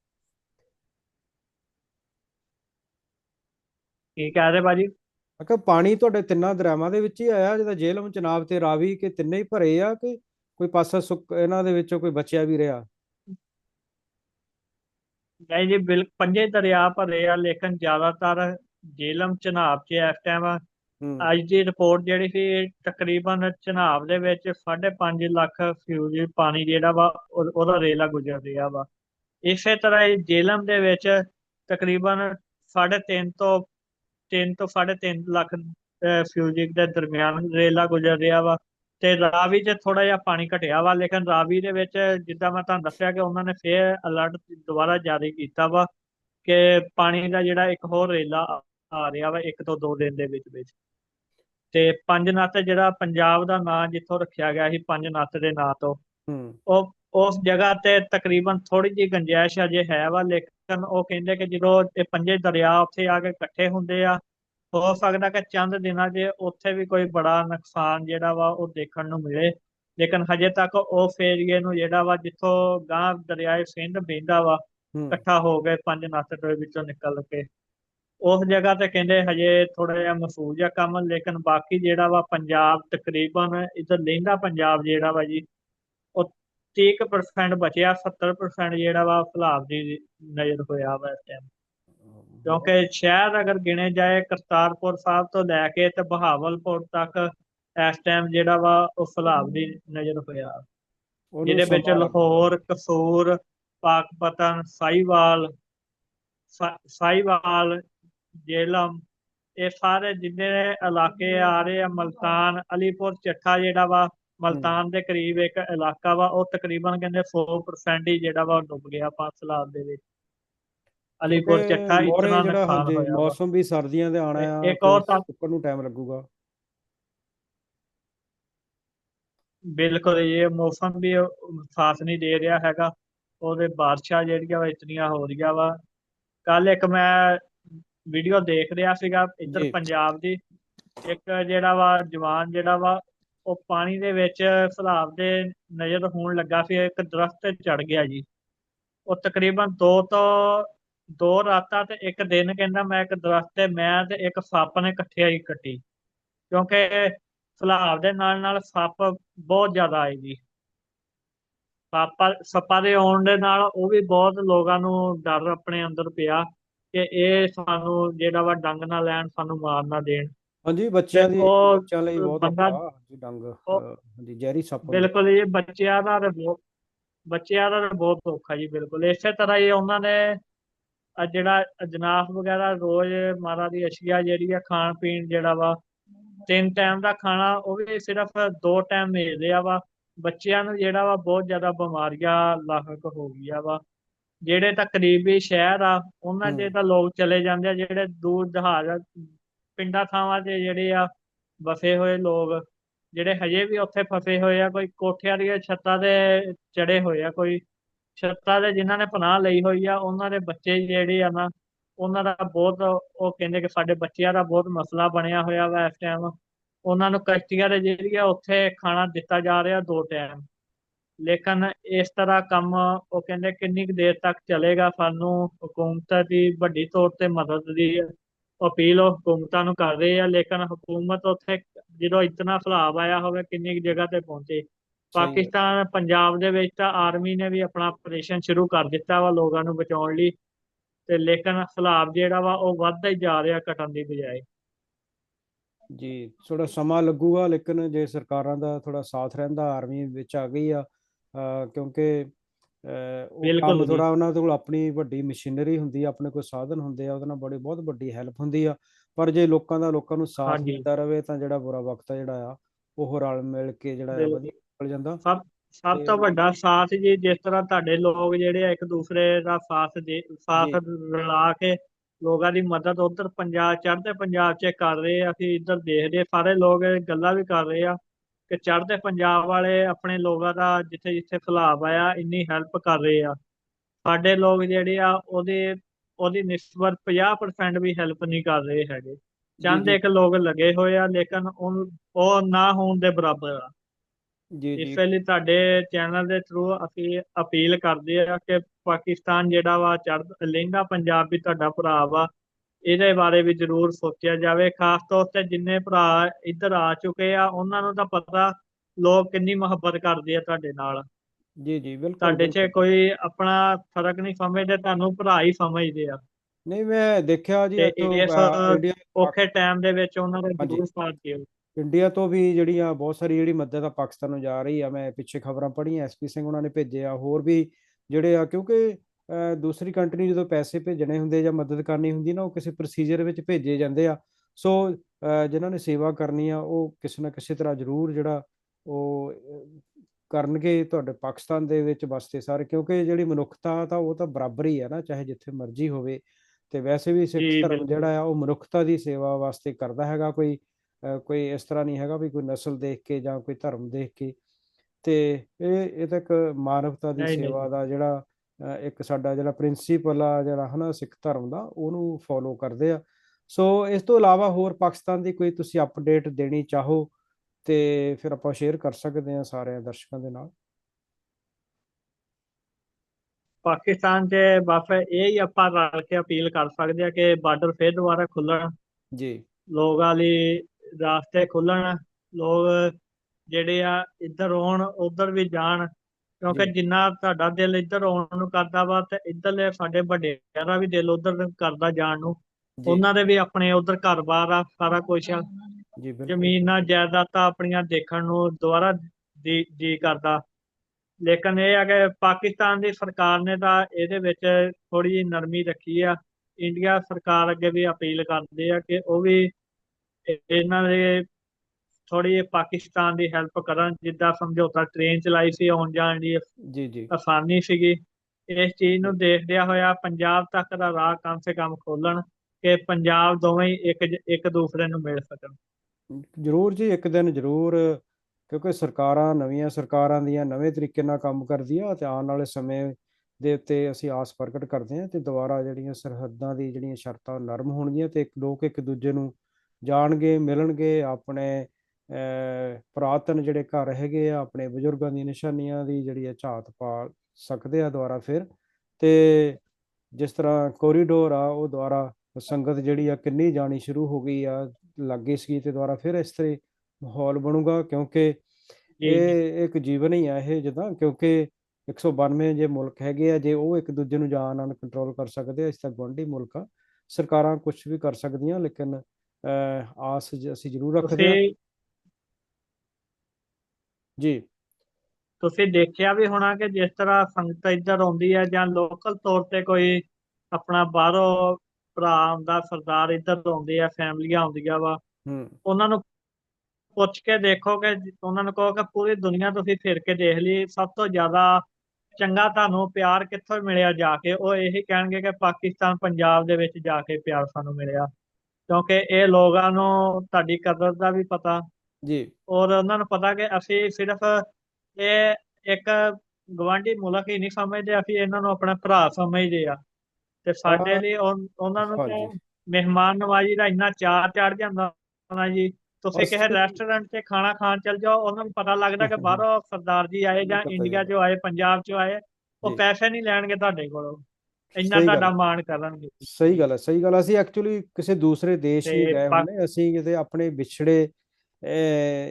ਕੀ ਕਹਿ ਰਹੇ ਬਾਜੀ ਕਿਹਾ ਪਾਣੀ ਤੁਹਾਡੇ ਤਿੰਨਾਂ ਦਰਿਆਵਾਂ ਦੇ ਵਿੱਚ ਹੀ ਆਇਆ ਜਿਹਦਾ ਜੇਹਲਮ ਚਨਾਬ ਤੇ ਰਾਵੀ ਕਿ ਤਿੰਨੇ ਹੀ ਭਰੇ ਆ ਕਿ ਕੋਈ ਪਾਸਾ ਸੁੱਕ ਇਹਨਾਂ ਦੇ ਵਿੱਚੋਂ ਕੋਈ ਬਚਿਆ ਵੀ ਰਿਹਾ? ਨਹੀਂ ਜੀ ਬਿਲ ਪੰਜੇ ਦਰਿਆ ਭਰੇ ਆ ਲੇਕਿਨ ਜ਼ਿਆਦਾਤਰ ਜੇਲਮ ਚਨਾਬ 'ਚ ਇਸ ਟਾਈਮ ਅੱਜ ਦੀ ਰਿਪੋਰਟ ਜਿਹੜੀ ਸੀ ਤਕਰੀਬਨ ਚਨਾਬ ਦੇ ਵਿੱਚ 5.5 ਲੱਖ ਫਿਊਜੀ ਪਾਣੀ ਜਿਹੜਾ ਵਾ, ਉਹ- ਉਹਦਾ ਰੇਲਾ ਗੁਜ਼ਰ ਰਿਹਾ ਵਾ। ਇਸੇ ਤਰ੍ਹਾਂ ਹੀ ਜੇਲਮ ਦੇ ਵਿੱਚ ਤਕਰੀਬਨ 3.5 ਤੋਂ 3 ਤੋਂ 3.5 ਲੱਖ ਫਿਊਜਿਕ ਦੇ ਦਰਮਿਆਨ ਰੇਲਾ ਗੁਜ਼ਰ ਰਿਹਾ ਵਾ। ਤੇ ਰਾਵੀ 'ਚ ਥੋੜਾ ਜਿਹਾ ਪਾਣੀ ਘਟਿਆ ਵਾ, ਲੇਕਿਨ ਰਾਵੀ ਦੇ ਵਿੱਚ ਜਿੱਦਾਂ ਮੈਂ ਤੁਹਾਨੂੰ ਦੱਸਿਆ ਕਿ ਉਹਨਾਂ ਨੇ ਫੇਰ ਅਲਰਟ ਦੁਬਾਰਾ ਜਾਰੀ ਕੀਤਾ ਵਾ ਕਿ ਪਾਣੀ ਦਾ ਜਿਹੜਾ ਇੱਕ ਹੋਰ ਰੇਲਾ ਆ- ਆ ਰਿਹਾ ਵਾ, ਇੱਕ ਤੋਂ ਦੋ ਦਿਨ ਦੇ ਵਿੱਚ ਵਿੱਚ ਤੇ ਪੰਜ ਨੱਤ ਜਿਹੜਾ ਪੰਜਾਬ ਦਾ ਨਾਂ ਜਿੱਥੋਂ ਰੱਖਿਆ ਗਿਆ ਸੀ ਪੰਜ ਨੱਤ ਦੇ ਨਾਂ ਤੋਂ ਉਹ ਉਸ ਜਗ੍ਹਾ ਤੇ ਤਕਰੀਬਨ ਥੋੜੀ ਜਿਹੀ ਗੁੰਜਾਇਸ਼ ਅਜੇ ਹੈ ਵਾ ਲੇਕਿਨ ਉਹ ਕਹਿੰਦੇ ਕਿ ਜਦੋਂ ਇਹ ਪੰਜੇ ਦਰਿਆ ਉੱਥੇ ਆ ਕੇ ਇਕੱਠੇ ਹੁੰਦੇ ਆ ਹੋ ਸਕਦਾ ਕਿ ਚੰਦ ਦਿਨਾਂ 'ਚ ਉੱਥੇ ਵੀ ਕੋਈ ਬੜਾ ਨੁਕਸਾਨ ਜਿਹੜਾ ਵਾ ਉਹ ਦੇਖਣ ਨੂੰ ਮਿਲੇ ਲੇਕਿਨ ਹਜੇ ਤੱਕ ਉਸ ਏਰੀਏ ਨੂੰ ਜਿਹੜਾ ਵਾ ਜਿੱਥੋਂ ਗਾਂ ਦਰਿਆਏ ਸਿੰਧ ਵਹਿੰਦਾ ਵਾ ਇਕੱਠਾ ਹੋ ਗਏ ਪੰਜ ਨੱਤ ਦੇ ਵਿੱਚੋਂ ਨਿਕਲ ਕੇ ਉਸ ਜਗ੍ਹਾ ਤੇ ਕਹਿੰਦੇ ਹਜੇ ਥੋੜਾ ਜਿਹਾ ਮਹਿਫੂਜ਼ ਆ ਕੰਮ ਲੇਕਿਨ ਬਾਕੀ ਜਿਹੜਾ ਵਾ ਪੰਜਾਬ ਤਕਰੀਬਨ ਇਧਰ ਲਹਿੰਦਾ ਪੰਜਾਬ ਜਿਹੜਾ ਵਾ ਜੀ ਉਹ 30% ਬਚਿਆ 70% ਜਿਹੜਾ ਵਾ ਫਲਾਬ ਦੀ ਨਜ਼ਰ ਹੋਇਆ ਵਾ ਇਸ ਟਾਈਮ ਕਿਉਂਕਿ ਸ਼ਹਿਰ ਅਗਰ ਗਿਣੇ ਜਾਏ ਕਰਤਾਰਪੁਰ ਸਾਹਿਬ ਤੋਂ ਲੈ ਕੇ ਤੇ ਬਹਾਵਲਪੁਰ ਤੱਕ ਇਸ ਟਾਈਮ ਜਿਹੜਾ ਵਾ ਉਹ ਫਲਾਬ ਦੀ ਨਜ਼ਰ ਹੋਇਆ। ਜਿਹਦੇ ਵਿੱਚ ਲਾਹੌਰ ਕਸੂਰ ਪਾਕਪਤਨ ਸਾਈਵਾਲ ਸਾਈਵਾਲ ਜੇਲਮ ਇਹ ਸਾਰੇ ਜਿੰਨੇ ਇਲਾਕੇ ਆ ਰਹੇ ਆ ਮਲਤਾਨ ਅਲੀਪੁਰ ਚੱਠਾ ਜਿਹੜਾ ਵਾ ਮਲਤਾਨ ਦੇ ਕਰੀਬ ਇੱਕ ਇਲਾਕਾ ਵਾ ਉਹ ਤਕਰੀਬਨ ਕਹਿੰਦੇ 100% ਹੀ ਜਿਹੜਾ ਵਾ ਡੁੱਬ ਗਿਆ ਫਸਲਾਬ ਦੇ ਵਿੱਚ। ਅਲੀਪੁਰ ਚੱਠਾ ਇਤਨਾ ਨੁਕਸਾਨ ਹੋਇਆ ਮੌਸਮ ਵੀ ਸਰਦੀਆਂ ਦੇ ਆਣਾ ਆ ਇੱਕ ਹੋਰ ਤੇ ਸੁੱਕਣ ਨੂੰ ਟਾਈਮ ਲੱਗੂਗਾ। ਬਿਲਕੁਲ ਇਹ ਮੌਸਮ ਵੀ ਸਾਥ ਨਹੀਂ ਦੇ ਰਿਹਾ ਹੈਗਾ। ਉਹਦੇ ਬਾਰਿਸ਼ਾਂ ਜਿਹੜੀਆਂ ਵਾ ਇਤਨੀਆਂ ਹੋ ਰਹੀਆਂ ਵਾ। ਕੱਲ ਇੱਕ ਮੈਂ ਵੀਡੀਓ ਦੇਖ ਰਿਹਾ ਸੀਗਾ ਇੱਧਰ। ਪੰਜਾਬ ਦੀ। ਇੱਕ ਜਿਹੜਾ ਵਾ ਜਵਾਨ ਜਿਹੜਾ ਵਾ ਉਹ ਪਾਣੀ ਦੇ ਵਿੱਚ ਸਲਾਬ ਦੇ ਨਜ਼ਰ ਹੋਣ ਲੱਗਾ ਸੀ ਇੱਕ ਦਰਖਤ ਤੇ ਚੜ ਗਿਆ ਜੀ। ਉਹ ਤਕਰੀਬਨ ਦੋ ਤੋਂ ਦੋ ਰਾਤਾਂ ਤੇ ਇੱਕ ਦਿਨ ਕਹਿੰਦਾ ਮੈਂ ਇੱਕ ਦਰਖਤ ਤੇ ਮੈਂ ਤੇ ਇੱਕ ਸੱਪ ਨੇ ਇਕੱਠੇ ਹੀ ਕੱਟੀ। ਕਿਉਂਕਿ ਸਲਾਬ ਦੇ ਨਾਲ ਨਾਲ ਸੱਪ ਬਹੁਤ ਜ਼ਿਆਦਾ ਆਏ ਜੀ। ਸੱਪ ਸੱਪਾਂ ਦੇ ਆਉਣ ਦੇ ਨਾਲ ਉਹ ਵੀ ਬਹੁਤ ਲੋਕਾਂ ਨੂੰ ਡਰ ਆਪਣੇ ਅੰਦਰ ਪਿਆ। ਕਿ ਇਹ ਸਾਨੂੰ ਜਿਹੜਾ ਵਾ ਡੰਗ ਨਾ ਲੈਣ ਸਾਨੂੰ ਮਾਰ ਨਾ ਦੇਣ। ਹਾਂਜੀ ਬੱਚਿਆਂ ਦੀ ਬੱਚਿਆਂ ਲਈ ਬਹੁਤ ਬੰਦਾ- ਔਖਾ ਜੀ ਡੰਗ ਹਾਂਜੀ ਜ਼ਹਿਰੀ ਸੱਪ। ਬਿਲਕੁਲ ਇਹ ਬੱਚਿਆਂ ਦਾ ਤਾਂ ਬਹੁਤ ਬੱਚਿਆਂ ਦਾ ਤਾਂ ਬਹੁਤ ਔਖਾ ਜੀ ਬਿਲਕੁਲ। ਇਸੇ ਤਰ੍ਹਾਂ ਹੀ ਉਹਨਾਂ ਨੇ ਆ ਜਿਹੜਾ ਅਜਨਾਸ ਵਗੈਰਾ ਰੋਜ਼ ਮਾਰਾ ਦੀ ਅਸ਼ੀਆ ਜਿਹੜੀ ਆ ਖਾਣ ਪੀਣ ਜਿਹੜਾ ਵਾ ਤਿੰਨ ਟਾਈਮ ਦਾ ਖਾਣਾ ਉਹ ਵੀ ਸਿਰਫ ਦੋ ਟਾਈਮ ਮਿਲਦੇ ਆ ਵਾ। ਬੱਚਿਆਂ ਨੂੰ ਜਿਹੜਾ ਵਾ ਬਹੁਤ ਜ਼ਿਆਦਾ ਬਿਮਾਰੀਆਂ ਲਾਹਕ ਹੋ ਗਈਆਂ ਵਾ। ਜਿਹੜੇ ਤਾਂ ਕਰੀਬੀ ਸ਼ਹਿਰ ਆ ਉਹਨਾਂ 'ਚ। ਤਾਂ ਲੋਕ ਚਲੇ ਜਾਂਦੇ ਆ ਜਿਹੜੇ ਦੂਰ ਦਹਾੜ ਪਿੰਡਾਂ ਥਾਵਾਂ 'ਤੇ ਜਿਹੜੇ ਆ ਵਸੇ ਹੋਏ ਲੋਕ ਜਿਹੜੇ ਹਜੇ ਵੀ ਉੱਥੇ ਫਸੇ ਹੋਏ ਆ ਕੋਈ ਕੋਠਿਆਂ ਦੀਆਂ ਛੱਤਾਂ ਤੇ ਚੜੇ ਹੋਏ ਆ ਕੋਈ ਛੱਤਾਂ ਤੇ ਜਿਨ੍ਹਾਂ ਨੇ ਪਨਾਹ ਲਈ ਹੋਈ ਆ ਉਹਨਾਂ ਦੇ ਬੱਚੇ ਜਿਹੜੇ ਆ ਨਾ ਉਹਨਾਂ ਦਾ ਬਹੁਤ ਉਹ ਕਹਿੰਦੇ ਕਿ ਸਾਡੇ ਬੱਚਿਆਂ ਦਾ ਬਹੁਤ ਮਸਲਾ ਬਣਿਆ ਹੋਇਆ ਵਾ ਇਸ ਟਾਈਮ ਉਹਨਾਂ ਨੂੰ ਕਸ਼ਤੀਆਂ ਦੇ ਜਿਹੜੀਆਂ ਉੱਥੇ ਖਾਣਾ ਦਿੱਤਾ ਜਾ ਰਿਹਾ ਦੋ ਟਾਈਮ ਲੇਕਿਨ ਇਸ ਤਰ੍ਹਾਂ ਕੰਮ ਉਹ ਕਹਿੰਦੇ ਕਿੰਨੀ ਦੇਰ ਤੱਕ ਚੱਲੇਗਾ ਸਾਨੂੰ ਹਕੂਮਤ ਦੀ ਵੱਡੀ ਤੌਰ ਤੇ ਮਦਦ ਦੀ ਅਪੀਲ ਉਹ ਹਕੂਮਤਾਂ ਨੂੰ ਕਰ ਰਹੇ ਆ। ਲੇਕਿਨ ਹਕੂਮਤ ਉੱਥੇ ਜਦੋਂ ਇਤਨਾ ਫੈਲਾਅ ਆਇਆ ਹੋਵੇ ਕਿੰਨੀ ਜਗ੍ਹਾ ਤੇ ਪਹੁੰਚੇ। ਪਾਕਿਸਤਾਨ ਪੰਜਾਬ ਦੇ ਵਿੱਚ ਤਾਂ ਆਰਮੀ ਨੇ ਵੀ ਆਪਣਾ ਆਪਰੇਸ਼ਨ ਸ਼ੁਰੂ ਕਰ ਦਿੱਤਾ ਵਾ ਲੋਕਾਂ ਨੂੰ ਬਚਾਉਣ ਲਈ। ਤੇ ਲੇਕਿਨ ਸਲਾਬ ਜਿਹੜਾ ਵਾ ਉਹ ਵੱਧਦਾ ਹੀ ਜਾ ਰਿਹਾ ਘਟਣ ਦੀ ਬਜਾਏ। ਜੀ ਥੋੜਾ ਸਮਾਂ ਲੱਗੂਗਾ ਲੇਕਿਨ ਜੇ ਸਰਕਾਰਾਂ ਦਾ ਥੋੜਾ ਸਾਥ ਰਹਿੰਦਾ ਆਰਮੀ ਵਿੱਚ ਆ ਗਈ ਆ ਕਿਉਂਕਿ ਉਹ ਕੰਮ। ਥੋੜਾ ਉਹਨਾਂ ਦੇ ਕੋਲ ਆਪਣੀ ਵੱਡੀ ਮਸ਼ੀਨਰੀ ਹੁੰਦੀ ਆ ਆਪਣੇ ਕੋਲ ਸਾਧਨ ਹੁੰਦੇ ਆ ਉਹਦੇ ਨਾਲ ਬੜੀ ਬਹੁਤ ਵੱਡੀ ਹੈਲਪ ਹੁੰਦੀ ਆ ਪਰ ਜੇ ਲੋਕਾਂ ਦਾ ਲੋਕਾਂ ਨੂੰ ਸਾਥ। ਮਿਲਦਾ ਰਵੇ ਤਾਂ ਜਿਹੜਾ ਬੁਰਾ ਵਕਤ ਆ ਜਿਹੜਾ ਆ ਉਹ ਰਲ ਮਿਲ ਕੇ ਜਿਹੜਾ ਆ। ਵਧੀਆ ਨਿਕਲ ਜਾਂਦਾ ਸਭ ਸਭ ਤੇ- ਵੱਡਾ ਸਾਥ ਜੀ ਜਿਸ ਤਰ੍ਹਾਂ ਤੁਹਾਡੇ ਲੋਕ ਜਿਹੜੇ ਆ ਇੱਕ ਦੂਸਰੇ ਦਾ ਸਾਥ ਦੇ ਸਾਥ ਰਲਾ ਕੇ ਲੋਕਾਂ ਦੀ ਮਦਦ ਉਧਰ ਪੰਜਾਬ ਚੜ੍ਹਦੇ ਪੰਜਾਬ 'ਚ ਕਰ ਰਹੇ ਆ ਅਸੀਂ ਇੱਧਰ ਦੇਖਦੇ ਸਾਰੇ ਲੋਕ ਗੱਲਾਂ ਵੀ ਕਰ ਰਹੇ ਆ ਕਿ ਚੜ੍ਹਦੇ ਪੰਜਾਬ ਵਾਲੇ ਆਪਣੇ ਲੋਕਾਂ ਦਾ ਜਿੱਥੇ ਜਿੱਥੇ ਫੈਲਾਅ ਆਇਆ ਇੰਨੀ ਹੈਲਪ ਕਰ ਰਹੇ ਆ। ਸਾਡੇ ਲੋਕ ਜਿਹੜੇ ਆ ਉਹਦੇ ਉਹਦੀ ਨਿਸਬਤ 50% ਵੀ ਹੈਲਪ ਨਹੀਂ ਕਰ ਰਹੇ ਹੈਗੇ। ਚੰਦ। ਇੱਕ ਲੋਕ ਲੱਗੇ ਹੋਏ ਆ ਲੇਕਿਨ ਉਹ ਨਾ ਹੋਣ ਦੇ ਬਰਾਬਰ ਆ। ਜੀ ਜੀ। ਇਸ ਲਈ ਤੁਹਾਡੇ ਚੈਨਲ ਦੇ ਥਰੂ ਅਸੀਂ ਅਪੀਲ ਕਰਦੇ ਆ ਕਿ ਪਾਕਿਸਤਾਨ ਜਿਹੜਾ ਵਾ ਚੜ੍ਹ ਲਹਿੰਗਾ ਪੰਜਾਬ ਵੀ ਤੁਹਾਡਾ ਭਰਾ ਵਾ। ਇਹਦੇ ਬਾਰੇ ਵੀ ਜ਼ਰੂਰ ਸੋਚਿਆ ਜਾਵੇ ਖਾਸ ਤੌਰ ਤੇ ਜਿੰਨੇ ਭਰਾ ਇੱਧਰ ਆ ਚੁੱਕੇ ਆ ਉਹਨਾਂ ਨੂੰ ਤਾਂ ਪਤਾ ਲੋਕ ਕਿੰਨੀ ਮੁਹੱਬਤ ਕਰਦੇ ਆ ਤੁਹਾਡੇ ਨਾਲ ਜੀ ਜੀ ਬਿਲਕੁਲ ਤੁਹਾਡੇ 'ਚ। ਕੋਈ ਆਪਣਾ ਫ਼ਰਕ ਨਹੀਂ ਸਮਝਦੇ ਤੁਹਾਨੂੰ ਭਰਾ ਹੀ ਸਮਝਦੇ ਆ ਨਹੀਂ ਮੈਂ ਦੇਖਿਆ ਜੀ ਇੱਥੋਂ ਇਸ ਇੰਡੀਆ ਔਖੇ ਟਾਈਮ ਦੇ ਵਿੱਚ ਉਹਨਾਂ ਦਾ। ਜ਼ਰੂਰ ਸਾਥ ਦਿਓ ਇੰਡੀਆ ਤੋਂ ਵੀ ਜਿਹੜੀਆਂ ਬਹੁਤ ਸਾਰੀ ਜਿਹੜੀ ਮਦਦ ਆ ਪਾਕਿਸਤਾਨ ਨੂੰ ਜਾ ਰਹੀ ਆ ਮੈਂ ਪਿੱਛੇ ਖਬਰਾਂ ਪੜ੍ਹੀਆਂ ਐਸਪੀ ਸਿੰਘ ਉਹਨਾਂ ਨੇ ਭੇਜੇ ਆ ਹੋਰ ਵੀ ਜਿਹੜੇ ਆ ਕਿਉਂਕਿ ਦੂਸਰੀ ਕੰਟਰੀ ਜਦੋਂ ਪੈਸੇ ਭੇਜਣੇ ਹੁੰਦੇ ਜਾਂ ਮਦਦ ਕਰਨੀ ਹੁੰਦੀ ਨਾ ਉਹ ਕਿਸੇ ਪ੍ਰੋਸੀਜਰ ਵਿੱਚ ਭੇਜੇ ਜਾਂਦੇ ਆ ਸੋ ਜਿਨ੍ਹਾਂ ਨੇ ਸੇਵਾ ਕਰਨੀ ਆ ਉਹ ਕਿਸੇ ਨਾ ਕਿਸੇ ਤਰ੍ਹਾਂ ਜ਼ਰੂਰ ਜਿਹੜਾ ਉਹ ਕਰਨਗੇ ਤੁਹਾਡੇ ਪਾਕਿਸਤਾਨ ਦੇ ਵਿੱਚ ਵਸਦੇ ਸਾਰੇ ਕਿਉਂਕਿ ਜਿਹੜੀ ਮਨੁੱਖਤਾ ਤਾਂ ਉਹ ਤਾਂ ਬਰਾਬਰ ਹੀ ਆ ਨਾ ਚਾਹੇ ਜਿੱਥੇ ਮਰਜ਼ੀ ਹੋਵੇ ਤੇ ਵੈਸੇ ਵੀ ਸਿੱਖ ਧਰਮ। ਜਿਹੜਾ ਆ ਉਹ ਮਨੁੱਖਤਾ ਦੀ ਸੇਵਾ ਵਾਸਤੇ ਕਰਦਾ ਹੈਗਾ ਕੋਈ ਕੋਈ ਇਸ ਤਰ੍ਹਾਂ ਨਹੀਂ ਹੈਗਾ ਵੀ ਕੋਈ ਨਸਲ ਦੇਖ ਕੇ ਜਾਂ ਕੋਈ ਧਰਮ ਦੇਖ ਕੇ ਤੇ ਇਹ ਇਹ ਤਾਂ ਇੱਕ ਮਾਨਵਤਾ ਦੀ। ਸੇਵਾ ਦਾ ਜਿਹੜਾ ਇੱਕ ਸਾਡਾ ਜਿਹੜਾ ਪ੍ਰਿੰਸੀਪਲ ਆ ਜਿਹੜਾ ਹਨਾ ਸਿੱਖ ਧਰਮ ਦਾ ਉਹਨੂੰ ਫੋਲੋ ਕਰਦੇ ਆ। ਸੋ ਇਸ ਤੋਂ ਇਲਾਵਾ ਹੋਰ ਪਾਕਿਸਤਾਨ ਦੀ ਕੋਈ ਤੁਸੀਂ ਅਪਡੇਟ ਦੇਣੀ ਚਾਹੋ ਤੇ ਫਿਰ ਆਪਾਂ ਸ਼ੇਅਰ ਕਰ ਸਕਦੇ ਹਾਂ ਸਾਰੇ ਦਰਸ਼ਕਾਂ ਦੇ ਨਾਲ। ਪਾਕਿਸਤਾਨ 'ਚ ਬਸ ਇਹ ਹੀ ਆਪਾਂ ਰਲ ਕੇ ਅਪੀਲ ਕਰ ਸਕਦੇ ਆ ਕਿ ਬਾਰਡਰ ਫੇਰ ਦੁਬਾਰਾ ਖੁੱਲਣ। ਜੀ। ਲੋਕਾਂ ਲਈ ਰਾਸਤੇ ਖੁੱਲਣ। ਲੋਕ ਜਿਹੜੇ ਆ ਇੱਧਰ ਆਉਣ ਉੱਧਰ ਵੀ ਜਾਣ। ਕਿਉਂਕਿ। ਜਿੰਨਾ ਤੁਹਾਡਾ ਦਿਲ ਇੱਧਰ ਆਉਣ ਨੂੰ ਕਰਦਾ ਵਾ ਤੇ ਇੱਧਰਲੇ ਸਾਡੇ ਵੱਡਿਆਂ ਦਾ ਵੀ ਦਿਲ ਉੱਧਰ ਕਰਦਾ ਜਾਣ ਨੂੰ ਉਹਨਾਂ ਦੇ ਵੀ ਆਪਣੇ ਉੱਧਰ ਘਰ-ਬਾਰ ਆ ਸਾਰਾ ਕੁਝ ਆ। ਜੀ ਬਿਲਕੁਲ। ਜ਼ਮੀਨਾਂ ਜਾਇਦਾਦਾਂ ਆਪਣੀਆਂ ਦੇਖਣ ਨੂੰ ਦੁਬਾਰਾ ਜੀ ਜੀ ਕਰਦਾ। ਲੇਕਿਨ ਇਹ ਆ ਕਿ ਪਾਕਿਸਤਾਨ ਦੀ ਸਰਕਾਰ ਨੇ ਤਾਂ ਇਹਦੇ ਵਿੱਚ ਥੋੜੀ ਜਿਹੀ ਨਰਮੀ ਰੱਖੀ ਆ। ਇੰਡੀਆ ਸਰਕਾਰ ਅੱਗੇ ਵੀ ਅਪੀਲ ਕਰਦੇ ਆ ਕਿ ਉਹ ਵੀ ਇਹ- ਇਹਨਾਂ ਦੇ ਥੋੜੀ ਪਾਕਿਸਤਾਨ ਦੀ ਹੈਲਪ ਕਰਨ ਜਿੱਦਾਂ ਸਮਝੌਤਾ ਟ੍ਰੇਨ ਚਲਾਈ ਸੀ ਆਉਣ ਜਾਣ ਦੀ ਜੀ ਜੀ। ਆਸਾਨੀ ਸੀਗੀ। ਇਸ ਚੀਜ਼ ਨੂੰ ਦੇਖਦਿਆਂ ਹੋਇਆ ਪੰਜਾਬ ਤੱਕ ਦਾ ਰਾਹ ਕਮ ਸੇ ਕਮ ਖੋਲਣ ਕਿ ਪੰਜਾਬ ਦੋਵੇਂ ਇੱਕ ਇੱਕ ਦੂਸਰੇ ਨੂੰ ਮਿਲ ਸਕਣ। ਜ਼ਰੂਰ ਜੀ ਇੱਕ ਦਿਨ ਜ਼ਰੂਰ ਕਿਉਂਕਿ ਸਰਕਾਰਾਂ ਨਵੀਆਂ ਸਰਕਾਰਾਂ ਦੀਆਂ ਨਵੇਂ ਤਰੀਕੇ ਨਾਲ ਕੰਮ ਕਰਦੀਆਂ ਤੇ ਆਉਣ ਵਾਲੇ ਸਮੇਂ ਦੇ ਉੱਤੇ ਅਸੀਂ ਆਸ ਪ੍ਰਗਟ ਕਰਦੇ ਹਾਂ ਤੇ ਦੁਬਾਰਾ ਜਿਹੜੀਆਂ ਸਰਹੱਦਾਂ ਦੀ ਜਿਹੜੀਆਂ ਸ਼ਰਤਾਂ ਨਰਮ ਹੋਣਗੀਆਂ ਤੇ ਇੱਕ ਲੋਕ ਇੱਕ ਦੂਜੇ ਨੂੰ ਜਾਣਗੇ ਮਿਲਣਗੇ ਆਪਣੇ ਪੁਰਾਤਨ ਜਿਹੜੇ ਘਰ ਹੈਗੇ ਆ ਆਪਣੇ ਬਜ਼ੁਰਗਾਂ ਦੀਆਂ ਨਿਸ਼ਾਨੀਆਂ ਦੀ ਜਿਹੜੀ ਹੈ ਝਾਤ ਪਾ ਸਕਦੇ ਆ ਦੁਬਾਰਾ ਫਿਰ। ਤੇ ਜਿਸ ਤਰ੍ਹਾਂ ਕੋਰੀਡੋਰ ਆ ਉਹ ਦੁਬਾਰਾ ਸੰਗਤ ਜਿਹੜੀ ਆ ਕਿੰਨੀ ਜਾਣੀ ਸ਼ੁਰੂ ਹੋ ਗਈ ਆ ਲੱਗੇ ਸੀ ਤੇ ਦੁਬਾਰਾ ਫਿਰ ਇਸ ਤਰ੍ਹਾਂ ਮਾਹੌਲ ਬਣੂਗਾ ਕਿਉਂਕਿ ਇਹ ਇੱਕ ਜੀਵਨ ਹੀ ਆ ਇਹ ਜਿੱਦਾਂ ਕਿਉਂਕਿ 192 ਜੇ ਮੁਲਕ ਹੈਗੇ ਆ ਜੇ ਉਹ ਇੱਕ ਦੂਜੇ ਨੂੰ ਜਾਨ ਨਾਲ ਕੰਟਰੋਲ ਕਰ ਸਕਦੇ ਆ ਇਸ ਤਾਂ ਗੁਆਂਢੀ ਮੁਲਕ ਆ। ਸਰਕਾਰਾਂ ਕੁਝ ਵੀ ਕਰ ਸਕਦੀਆਂ ਲੇਕਿਨ ਆਸ ਅਸੀਂ ਜ਼ਰੂਰ ਰੱਖਦੇ ਹਾਂ ਜੀ। ਤੁਸੀਂ ਦੇਖਿਆ ਵੀ ਹੋਣਾ ਕਿ ਜਿਸ ਤਰ੍ਹਾਂ ਸੰਗਤ ਇੱਧਰ ਆਉਂਦੀ ਹੈ ਜਾਂ ਲੋਕਲ ਤੌਰ ਤੇ ਕੋਈ ਆਪਣਾ ਬਾਹਰੋਂ ਭਰਾ ਆਉਂਦਾ ਸਰਦਾਰ ਇੱਧਰ ਆਉਂਦੇ ਆ ਫੈਮਲੀਆਂ ਆਉਂਦੀਆਂ ਵਾ ਹੂੰ। ਉਹਨਾਂ ਨੂੰ ਪੁੱਛ ਕੇ ਦੇਖੋ ਕਿ ਉਹਨਾਂ ਨੂੰ ਕਹੋ ਕਿ ਪੂਰੀ ਦੁਨੀਆ ਤੁਸੀਂ ਫਿਰ ਕੇ ਦੇਖ ਲਈ ਸਭ ਤੋਂ ਜ਼ਿਆਦਾ ਚੰਗਾ ਤੁਹਾਨੂੰ ਪਿਆਰ ਕਿੱਥੋਂ ਮਿਲਿਆ ਜਾ ਕੇ? ਉਹ ਇਹੀ ਕਹਿਣਗੇ ਕਿ ਪਾਕਿਸਤਾਨ ਪੰਜਾਬ ਦੇ ਵਿੱਚ ਜਾ ਕੇ ਪਿਆਰ ਸਾਨੂੰ ਮਿਲਿਆ। ਕਿਉਂਕਿ ਇਹ ਲੋਕਾਂ ਨੂੰ ਤੁਹਾਡੀ ਕਦਰ ਦਾ ਵੀ ਪਤਾ। ਜੀ ਔਰ ਉਹਨਾਂ ਨੂੰ ਪਤਾ ਕਿ ਅਸੀਂ ਸਿਰਫ ਇਹ ਇੱਕ ਗਵਾਂਢੀ ਮੁਲਕ ਹੀ ਨਹੀਂ ਸਮਝਦੇ ਅਸੀਂ ਇਹਨਾਂ ਨੂੰ ਆਪਣਾ ਭਰਾ ਸਮਝਦੇ ਆ ਤੇ ਸਾਡੇ। ਲਈ ਉਹ- ਉਹਨਾਂ ਨੂੰ ਤੇ ਹਾਂਜੀ। ਮਹਿਮਾਨ ਨਵਾਜ਼ੀ ਦਾ ਇੰਨਾ ਚਾਅ ਚੜ ਜਾਂਦਾ ਨਾ ਜੀ ਤੁਸੀਂ ਕਿਸੇ ਰੈਸਟੋਰੈਂਟ 'ਤੇ ਖਾਣਾ ਖਾਣ ਚਲ ਜਾਓ ਉਹਨਾਂ ਨੂੰ ਪਤਾ ਲੱਗਦਾ ਕਿ ਬਾਹਰੋਂ ਸਰਦਾਰ ਜੀ ਆਏ ਜਾਂ ਪਤਾ ਹੀ ਇੰਡੀਆ ਹੈ। 'ਚੋਂ ਆਏ ਪੰਜਾਬ 'ਚੋਂ ਆਏ ਉਹ ਜੀ। ਪੈਸੇ ਨਹੀਂ ਲੈਣਗੇ ਤੁਹਾਡੇ ਕੋਲੋਂ ਇੰਨਾ ਸਹੀ ਗੱਲ ਤੁਹਾਡਾ ਹੈ। ਮਾਣ ਕਰਨਗੇ ਸਹੀ ਗੱਲ ਹੈ ਸਹੀ ਗੱਲ ਹੈ। ਅਸੀਂ ਐਕਚੁਅਲੀ ਕਿਸੇ ਦੂਸਰੇ ਦੇਸ਼ ਨਹੀਂ ਤੇ ਗਏ ਹੁੰਦੇ ਅਸੀਂ ਕਿਤੇ ਆਪਣੇ ਵਿਛੜੇ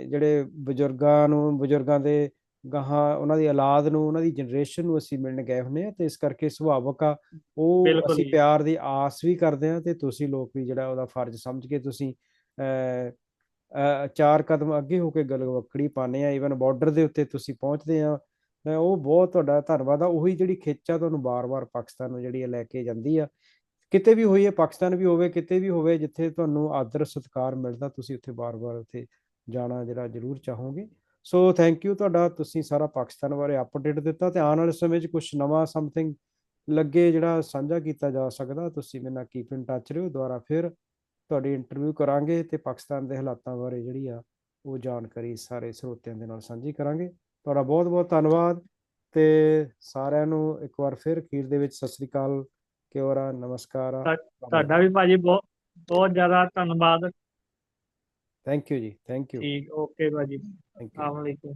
ਜਿਹੜੇ ਬਜ਼ੁਰਗਾਂ ਨੂੰ ਬਜ਼ੁਰਗਾਂ ਦੇ ਗਾਹਾਂ ਉਹਨਾਂ ਦੀ ਔਲਾਦ ਨੂੰ ਉਹਨਾਂ ਦੀ ਜਨਰੇਸ਼ਨ ਨੂੰ ਅਸੀਂ ਮਿਲਣ ਗਏ ਹੁੰਦੇ ਆ ਤੇ ਇਸ ਕਰਕੇ ਸੁਭਾਵਕ ਆ। ਉਹ ਅਸੀਂ। ਪਿਆਰ ਦੀ ਆਸ ਵੀ ਕਰਦੇ ਆ ਤੇ ਤੁਸੀਂ ਲੋਕ ਵੀ ਜਿਹੜਾ ਉਹਦਾ ਫਰਜ਼ ਸਮਝ ਕੇ ਤੁਸੀਂ ਚਾਰ ਕਦਮ ਅੱਗੇ ਹੋ ਕੇ ਗਲਵੱਕੜੀ ਪਾਉਂਦੇ ਆ ਈਵਨ ਬਾਰਡਰ ਦੇ ਉੱਤੇ ਤੁਸੀਂ ਪਹੁੰਚਦੇ ਆ ਤਾਂ ਉਹ ਬਹੁਤ ਤੁਹਾਡਾ ਧੰਨਵਾਦ ਆ। ਉਹੀ ਜਿਹੜੀ ਖਿੱਚ ਤੁਹਾਨੂੰ ਬਾਰ-ਬਾਰ ਪਾਕਿਸਤਾਨ ਨੂੰ ਜਿਹੜੀ ਲੈ ਕੇ ਜਾਂਦੀ ਆ। ਕਿਤੇ ਵੀ ਹੋਈ ਹੈ ਪਾਕਿਸਤਾਨ ਵੀ ਹੋਵੇ ਕਿਤੇ ਵੀ ਹੋਵੇ ਜਿੱਥੇ ਤੁਹਾਨੂੰ ਆਦਰ ਸਤਿਕਾਰ ਮਿਲਦਾ ਤੁਸੀਂ ਉੱਥੇ ਬਾਰ-ਬਾਰ ਉੱਥੇ ਜਾਣਾ ਜਿਹੜਾ ਜ਼ਰੂਰ ਚਾਹੋਗੇ। ਸੋ ਥੈਂਕ ਯੂ ਤੁਹਾਡਾ, ਤੁਸੀਂ ਸਾਰਾ ਪਾਕਿਸਤਾਨ ਬਾਰੇ ਅਪਡੇਟ ਦਿੱਤਾ ਤੇ ਆਉਣ ਵਾਲੇ ਸਮੇਂ 'ਚ ਕੁਝ ਨਵਾਂ ਸਮਥਿੰਗ ਲੱਗੇ ਜਿਹੜਾ ਸਾਂਝਾ ਕੀਤਾ ਜਾ ਸਕਦਾ, ਤੁਸੀਂ ਮੇਰੇ ਨਾਲ ਕੀਪ ਇਨ ਟੱਚ ਰਹੋ, ਦੁਬਾਰਾ ਫਿਰ ਤੁਹਾਡੀ ਇੰਟਰਵਿਊ ਕਰਾਂਗੇ ਤੇ ਪਾਕਿਸਤਾਨ ਦੇ ਹਾਲਾਤਾਂ ਬਾਰੇ ਜਿਹੜੀ ਆ, ਉਹ ਜਾਣਕਾਰੀ ਸਾਰੇ ਸਰੋਤਿਆਂ ਦੇ ਨਾਲ ਸਾਂਝੀ ਕਰਾਂਗੇ। ਤੁਹਾਡਾ ਬਹੁਤ-ਬਹੁਤ ਧੰਨਵਾਦ ਤੇ ਸਾਰਿਆਂ ਨੂੰ ਇੱਕ ਵਾਰ ਫਿਰ ਅਖੀਰ ਦੇ ਵਿੱਚ ਸਤਿ ਸ੍ਰੀ ਅਕਾਲ ਕਿਉਰਾ ਨਮਸਕਾਰ। ਤੁਹਾਡਾ ਵੀ ਭਾਜੀ ਬਹੁਤ ਬਹੁਤ ਜ਼ਿਆਦਾ ਧੰਨਵਾਦ। Thank you ji thank you ਠੀਕ ਓਕੇ ਭਾਜੀ ਥੈਂਕ ਯੂ ਅਸਲਾਮ ਵਾਲੇਕੁਮ